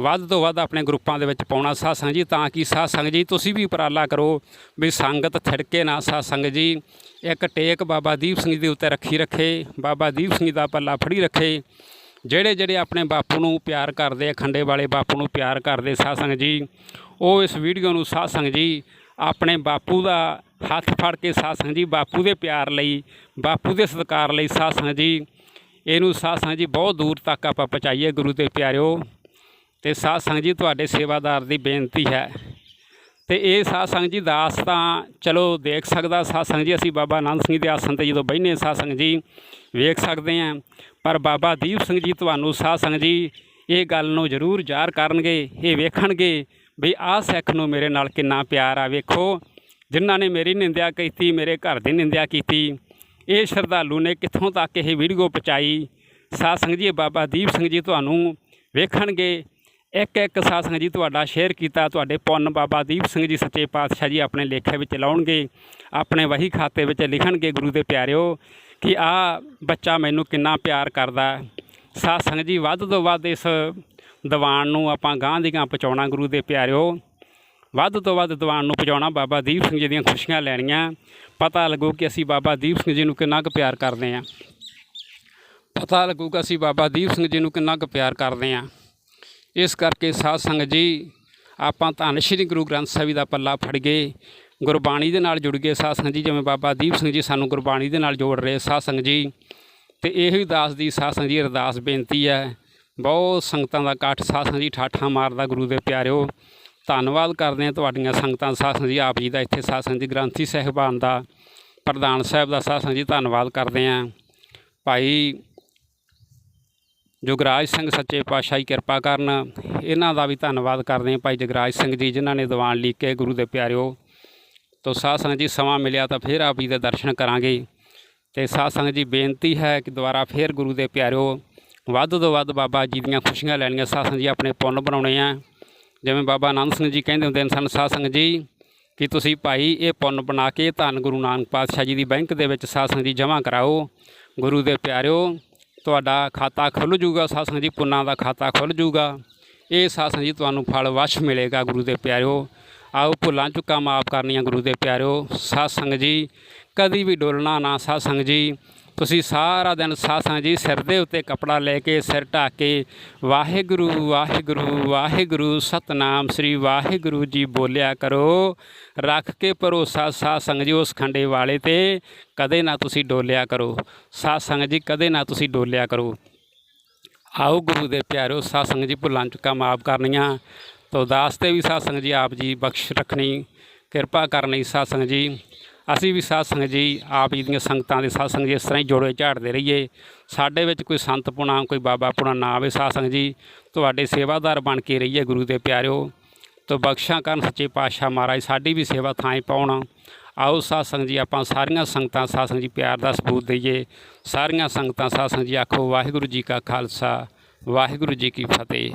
ਵੱਧ ਤੋਂ ਵੱਧ ਆਪਣੇ ਗਰੁੱਪਾਂ ਦੇ ਵਿੱਚ ਪਾਉਣਾ ਸਾਧ ਸੰਗਤ ਜੀ, ਤਾਂ ਕਿ ਸਾਧ ਸੰਗਤ ਜੀ, ਤੁਸੀਂ ਵੀ ਉਪਰਾਲਾ ਕਰੋ ਵੀ ਸੰਗਤ ਥਿੜਕੇ ਨਾ ਸਾਧ ਸੰਗਤ ਜੀ। ਇੱਕ ਟੇਕ ਬਾਬਾ ਦੀਪ ਸਿੰਘ ਜੀ ਦੇ ਉੱਤੇ ਰੱਖੀ ਰੱਖੇ, ਬਾਬਾ ਦੀਪ ਸਿੰਘ ਜੀ ਦਾ ਪੱਲਾ ਫੜੀ ਰੱਖੇ। ਜਿਹੜੇ ਜਿਹੜੇ ਆਪਣੇ ਬਾਪੂ ਨੂੰ ਪਿਆਰ ਕਰਦੇ ਆ, ਖੰਡੇ ਵਾਲੇ ਬਾਪੂ ਨੂੰ ਪਿਆਰ ਕਰਦੇ ਸਾਧ ਸੰਗਤ ਜੀ, ਉਹ ਇਸ ਵੀਡੀਓ ਨੂੰ ਸਾਧ ਸੰਗਤ ਜੀ ਆਪਣੇ ਬਾਪੂ ਦਾ ਹੱਥ ਫੜ ਕੇ ਸਾਧ ਜੀ ਬਾਪੂ ਦੇ ਪਿਆਰ ਲਈ, ਬਾਪੂ ਦੇ ਸਤਿਕਾਰ ਲਈ ਸਾਧ ਜੀ। ਇਹਨੂੰ ਸਾਧ ਜੀ ਬਹੁਤ ਦੂਰ ਤੱਕ ਆਪਾਂ ਪਹੁੰਚਾਈਏ ਗੁਰੂ ਦੇ ਪਿਆਰਿਓ। ਤੇ ਸਾਧ ਜੀ ਤੁਹਾਡੇ ਸੇਵਾਦਾਰ ਦੀ ਬੇਨਤੀ ਹੈ। ਤੇ ਇਹ ਸਾਧ ਜੀ ਦਾਸ ਤਾਂ ਚਲੋ ਦੇਖ ਸਕਦਾ ਸਾਧ ਜੀ, ਅਸੀਂ ਬਾਬਾ ਆਨੰਦ ਸਿੰਘ ਦੇ ਆਸਣ ਤੇ ਜਦੋਂ ਬਹਿਨੇ ਸਾਧ ਸੰਗਤ ਜੀ, ਵੇਖ ਸਕਦੇ ਹਾਂ। ਪਰ ਬਾਬਾ ਦੀਪ ਸਿੰਘ ਜੀ ਤੁਹਾਨੂੰ ਸਾਧ ਜੀ ਇਹ ਗੱਲ ਨੂੰ ਜ਼ਰੂਰ ਜ਼ਾਹਰ ਕਰਨਗੇ, ਇਹ ਵੇਖਣਗੇ। ਵੀ ਆਹ ਸਿੱਖ ਨੂੰ ਮੇਰੇ ਨਾਲ ਕਿੰਨਾ ਪਿਆਰ ਆ, ਵੇਖੋ। ਜਿਨ੍ਹਾਂ ਨੇ ਮੇਰੀ ਨਿੰਦਿਆ ਕੀਤੀ, ਮੇਰੇ ਘਰ ਦੀ ਨਿੰਦਿਆ ਕੀਤੀ, ਇਹ ਸ਼ਰਧਾਲੂ ਨੇ ਕਿੱਥੋਂ ਤੱਕ ਇਹ ਵੀਡੀਓ ਪਹੁੰਚਾਈ? ਸਾਧ ਸੰਗਤ ਜੀ ਬਾਬਾ ਦੀਪ ਸਿੰਘ ਜੀ ਤੁਹਾਨੂੰ ਵੇਖਣਗੇ। ਇੱਕ ਇੱਕ ਸਾਧ ਸੰਗਤ ਜੀ ਤੁਹਾਡਾ ਸ਼ੇਅਰ ਕੀਤਾ, ਤੁਹਾਡੇ ਪੁੰਨ ਬਾਬਾ ਦੀਪ ਸਿੰਘ ਜੀ ਸੱਚੇ ਪਾਤਸ਼ਾਹ ਜੀ ਆਪਣੇ ਲੇਖੇ ਵਿੱਚ ਲਾਉਣਗੇ, ਆਪਣੇ ਵਹੀ ਖਾਤੇ ਵਿੱਚ ਲਿਖਣਗੇ ਗੁਰੂ ਦੇ ਪਿਆਰਿਓ ਕਿ ਆ ਬੱਚਾ ਮੈਨੂੰ ਕਿੰਨਾ ਪਿਆਰ ਕਰਦਾ। ਹੈ। ਸਾਧ ਸੰਗਤ ਜੀ, ਵੱਧ ਤੋਂ ਵੱਧ ਇਸ ਦੀਵਾਨ ਨੂੰ ਆਪਾਂ ਗਾਂਹ ਦੀ ਗਾਂਹ ਪਹੁੰਚਾਉਣਾ, ਗੁਰੂ ਦੇ ਪਿਆਰਿਓ। ਵੱਧ ਤੋਂ ਵੱਧ ਦੀਵਾਨ ਨੂੰ ਪਹੁੰਚਾਉਣਾ, ਬਾਬਾ ਦੀਪ ਸਿੰਘ ਜੀ ਦੀਆਂ ਖੁਸ਼ੀਆਂ ਲੈਣੀਆਂ। ਪਤਾ ਲੱਗੂ ਕਿ ਅਸੀਂ ਬਾਬਾ ਦੀਪ ਸਿੰਘ ਜੀ ਨੂੰ ਕਿੰਨਾ ਕੁ ਪਿਆਰ ਕਰਦੇ ਹਾਂ। ਪਤਾ ਲੱਗੂਗਾ ਅਸੀਂ ਬਾਬਾ ਦੀਪ ਸਿੰਘ ਜੀ ਨੂੰ ਕਿੰਨਾ ਕੁ ਪਿਆਰ ਕਰਦੇ ਹਾਂ। ਇਸ ਕਰਕੇ ਸਾਧ ਸੰਗਤ ਜੀ, ਆਪਾਂ ਧੰਨ ਸ਼੍ਰੀ ਗੁਰੂ ਗ੍ਰੰਥ ਸਾਹਿਬ ਜੀ ਦਾ ਪੱਲਾ ਫੜ ਗਏ ਗੁਰਬਾਣੀ ਦੇ ਨਾਲ ਜੁੜ ਗਏ ਸਾਧ ਸੰਗਤ ਜੀ, ਜਿਵੇਂ ਬਾਬਾ ਦੀਪ ਸਿੰਘ ਜੀ ਸਾਨੂੰ ਗੁਰਬਾਣੀ ਦੇ ਨਾਲ ਜੋੜ ਰਹੇ ਸਾਧ ਸੰਗਤ ਜੀ। ਤੇ ਇਹੋ ਹੀ ਦਾਸ ਦੀ ਸਾਧ ਸੰਗਤ ਜੀ ਅਰਦਾਸ ਬੇਨਤੀ ਹੈ ਬਹੁਤ ਸੰਗਤਾਂ ਦਾ ਇਕੱਠ ਸਾਧ ਜੀ ਠਾਠਾਂ ਮਾਰਦਾ ਗੁਰੂ ਦੇ ਪਿਆਰਿਓ। ਧੰਨਵਾਦ ਕਰਦੇ ਹਾਂ ਤੁਹਾਡੀਆਂ ਸੰਗਤਾਂ ਦਾ ਜੀ, ਆਪ ਜੀ ਦਾ ਇੱਥੇ ਸਾਧ ਜੀ ਗ੍ਰੰਥੀ ਸਾਹਿਬਾਨ ਦਾ, ਪ੍ਰਧਾਨ ਸਾਹਿਬ ਦਾ ਸਾਧ ਜੀ ਧੰਨਵਾਦ ਕਰਦੇ ਹਾਂ। ਭਾਈ ਜੁਗਰਾਜ ਸਿੰਘ ਸੱਚੇ ਪਾਤਸ਼ਾਹੀ ਕਿਰਪਾ ਕਰਨ ਇਹਨਾਂ ਦਾ ਵੀ ਧੰਨਵਾਦ ਕਰਦੇ ਹਾਂ। ਭਾਈ ਜਗਰਾਜ ਸਿੰਘ ਜੀ ਜਿਨ੍ਹਾਂ ਨੇ ਦੀਵਾਨ ਲਿਖ ਕੇ ਗੁਰੂ ਦੇ ਪਿਆਰਿਓ ਤੋ ਸਾਧ ਸੰਗਤ ਜੀ ਸਮਾਂ ਮਿਲਿਆ ਤਾਂ ਫਿਰ ਆਪ ਜੀ ਦੇ ਦਰਸ਼ਨ ਕਰਾਂਗੇ। ਤੇ ਸਾਧ ਸੰਗਤ ਜੀ ਬੇਨਤੀ ਹੈ ਕਿ ਦੁਬਾਰਾ ਫਿਰ ਗੁਰੂ ਦੇ ਪਿਆਰਿਓ ਵੱਧ ਤੋਂ ਵੱਧ ਬਾਬਾ ਜੀ ਦੀਆਂ ਖੁਸ਼ੀਆਂ ਲੈਣੀਆਂ, ਸਾਧ ਸੰਗਤ ਜੀ ਆਪਣੇ ਪੁੰਨ ਬਣਾਉਣੇ ਆ। ਜਿਵੇਂ ਬਾਬਾ ਆਨੰਦ ਸਿੰਘ ਜੀ ਕਹਿੰਦੇ ਹੁੰਦੇ ਨੇ ਸਾਨੂੰ, ਸਾਧ ਸੰਗਤ ਜੀ, ਕਿ ਤੁਸੀਂ ਭਾਈ ਇਹ ਪੁੰਨ ਬਣਾ ਕੇ ਧੰਨ ਗੁਰੂ ਨਾਨਕ ਪਾਤਸ਼ਾਹ ਜੀ ਦੀ ਬੈਂਕ ਦੇ ਵਿੱਚ ਸਾਧ ਸੰਗਤ ਜੀ ਜਮ੍ਹਾਂ ਕਰਾਓ। ਗੁਰੂ ਦੇ ਪਿਆਰਿਓ, ਤੁਹਾਡਾ ਖਾਤਾ ਖੁੱਲ੍ਹ ਜੂਗਾ ਸਾਧ ਸੰਗਤ ਜੀ ਪੁੰਨਾਂ ਦਾ ਖਾਤਾ ਖੁੱਲ੍ਹ ਜੂਗਾ ਇਹ ਸਾਧ ਸੰਗਤ ਜੀ ਤੁਹਾਨੂੰ ਫਲ ਵਸ਼ ਮਿਲੇਗਾ ਗੁਰੂ ਦੇ ਪਿਆਰਿਓ। ਆਓ ਭੁੱਲਾਂ ਚੁੱਕਾਂ ਮਾਫ ਕਰਨੀਆਂ ਗੁਰੂ ਦੇ ਪਿਆਰਿਓ। ਸਾਧ ਸੰਗਤ ਜੀ, ਕਦੀ ਵੀ ਡੋਲਣਾ ਨਾ, ਸਾਧ ਸੰਗਤ ਜੀ ਤੁਸੀਂ ਸਾਰਾ ਦਿਨ ਸਾਧ ਜੀ ਸਿਰ ਦੇ ਉੱਤੇ ਕਪੜਾ ਲੈ ਕੇ ਸਿਰ ਢੱਕ ਕੇ ਵਾਹਿਗੁਰੂ ਵਾਹਿਗੁਰੂ ਵਾਹਿਗੁਰੂ, ਸਤਨਾਮ ਸ੍ਰੀ ਵਾਹਿਗੁਰੂ ਜੀ ਬੋਲਿਆ ਕਰੋ। ਰੱਖ ਕੇ ਭਰੋਸਾ ਸਾਧ ਜੀ ਉਸ ਖੰਡੇ ਵਾਲੇ ਤੇ, ਕਦੇ ਨਾ ਤੁਸੀਂ ਡੋਲਿਆ ਕਰੋ। ਸਾਧ ਜੀ, ਕਦੇ ਨਾ ਤੁਸੀਂ ਡੋਲਿਆ ਕਰੋ। ਆਓ ਗੁਰੂ ਦੇ ਪਿਆਰਿਓ ਸਾਧ ਜੀ ਭੁੱਲਾਂ ਚੁੱਕਾ ਮਾਫ ਕਰਨੀਆਂ। ਤੋ ਦਾਸ ਤੇ ਵੀ ਸਾਧ ਜੀ ਆਪ ਜੀ ਬਖਸ਼ ਰੱਖਣੀ, ਕਿਰਪਾ ਕਰਨੀ ਸਾਧ ਜੀ। ਅਸੀਂ ਵੀ ਸਾਧ ਸੰਗਤ ਜੀ, ਆਪ ਜੀ ਦੀਆਂ ਸੰਗਤਾਂ ਦੇ ਸਾਧ ਸੰਗਤ ਜੀ, ਇਸ ਤਰ੍ਹਾਂ ਹੀ ਜੋੜੇ ਝਾੜਦੇ ਰਹੀਏ। ਸਾਡੇ ਵਿੱਚ ਕੋਈ ਸੰਤ ਪੁਣਾ, ਕੋਈ ਬਾਬਾ ਪੁਣਾ ਨਾ ਆਵੇ ਸਾਧ ਸੰਗਤ ਜੀ। ਤੁਹਾਡੇ ਸੇਵਾਦਾਰ ਬਣ ਕੇ ਰਹੀਏ ਗੁਰੂ ਦੇ ਪਿਆਰਿਓ। ਤੋ ਬਖਸ਼ਾਂ ਕਰਨ ਸੱਚੇ ਪਾਤਸ਼ਾਹ ਮਹਾਰਾਜ, ਸਾਡੀ ਵੀ ਸੇਵਾ ਥਾਂ ਪਾਉਣ। ਆਓ ਸਾਧ ਸੰਗਤ ਜੀ, ਆਪਾਂ ਸਾਰੀਆਂ ਸੰਗਤਾਂ ਸਾਧ ਸੰਗਤ ਜੀ ਪਿਆਰ ਦਾ ਸਬੂਤ ਦਈਏ। ਸਾਰੀਆਂ ਸੰਗਤਾਂ ਸਾਧ ਸੰਗਤ ਜੀ ਆਖੋ, ਵਾਹਿਗੁਰੂ ਜੀ ਕਾ ਖਾਲਸਾ, ਵਾਹਿਗੁਰੂ ਜੀ ਕੀ ਫਤਿਹ।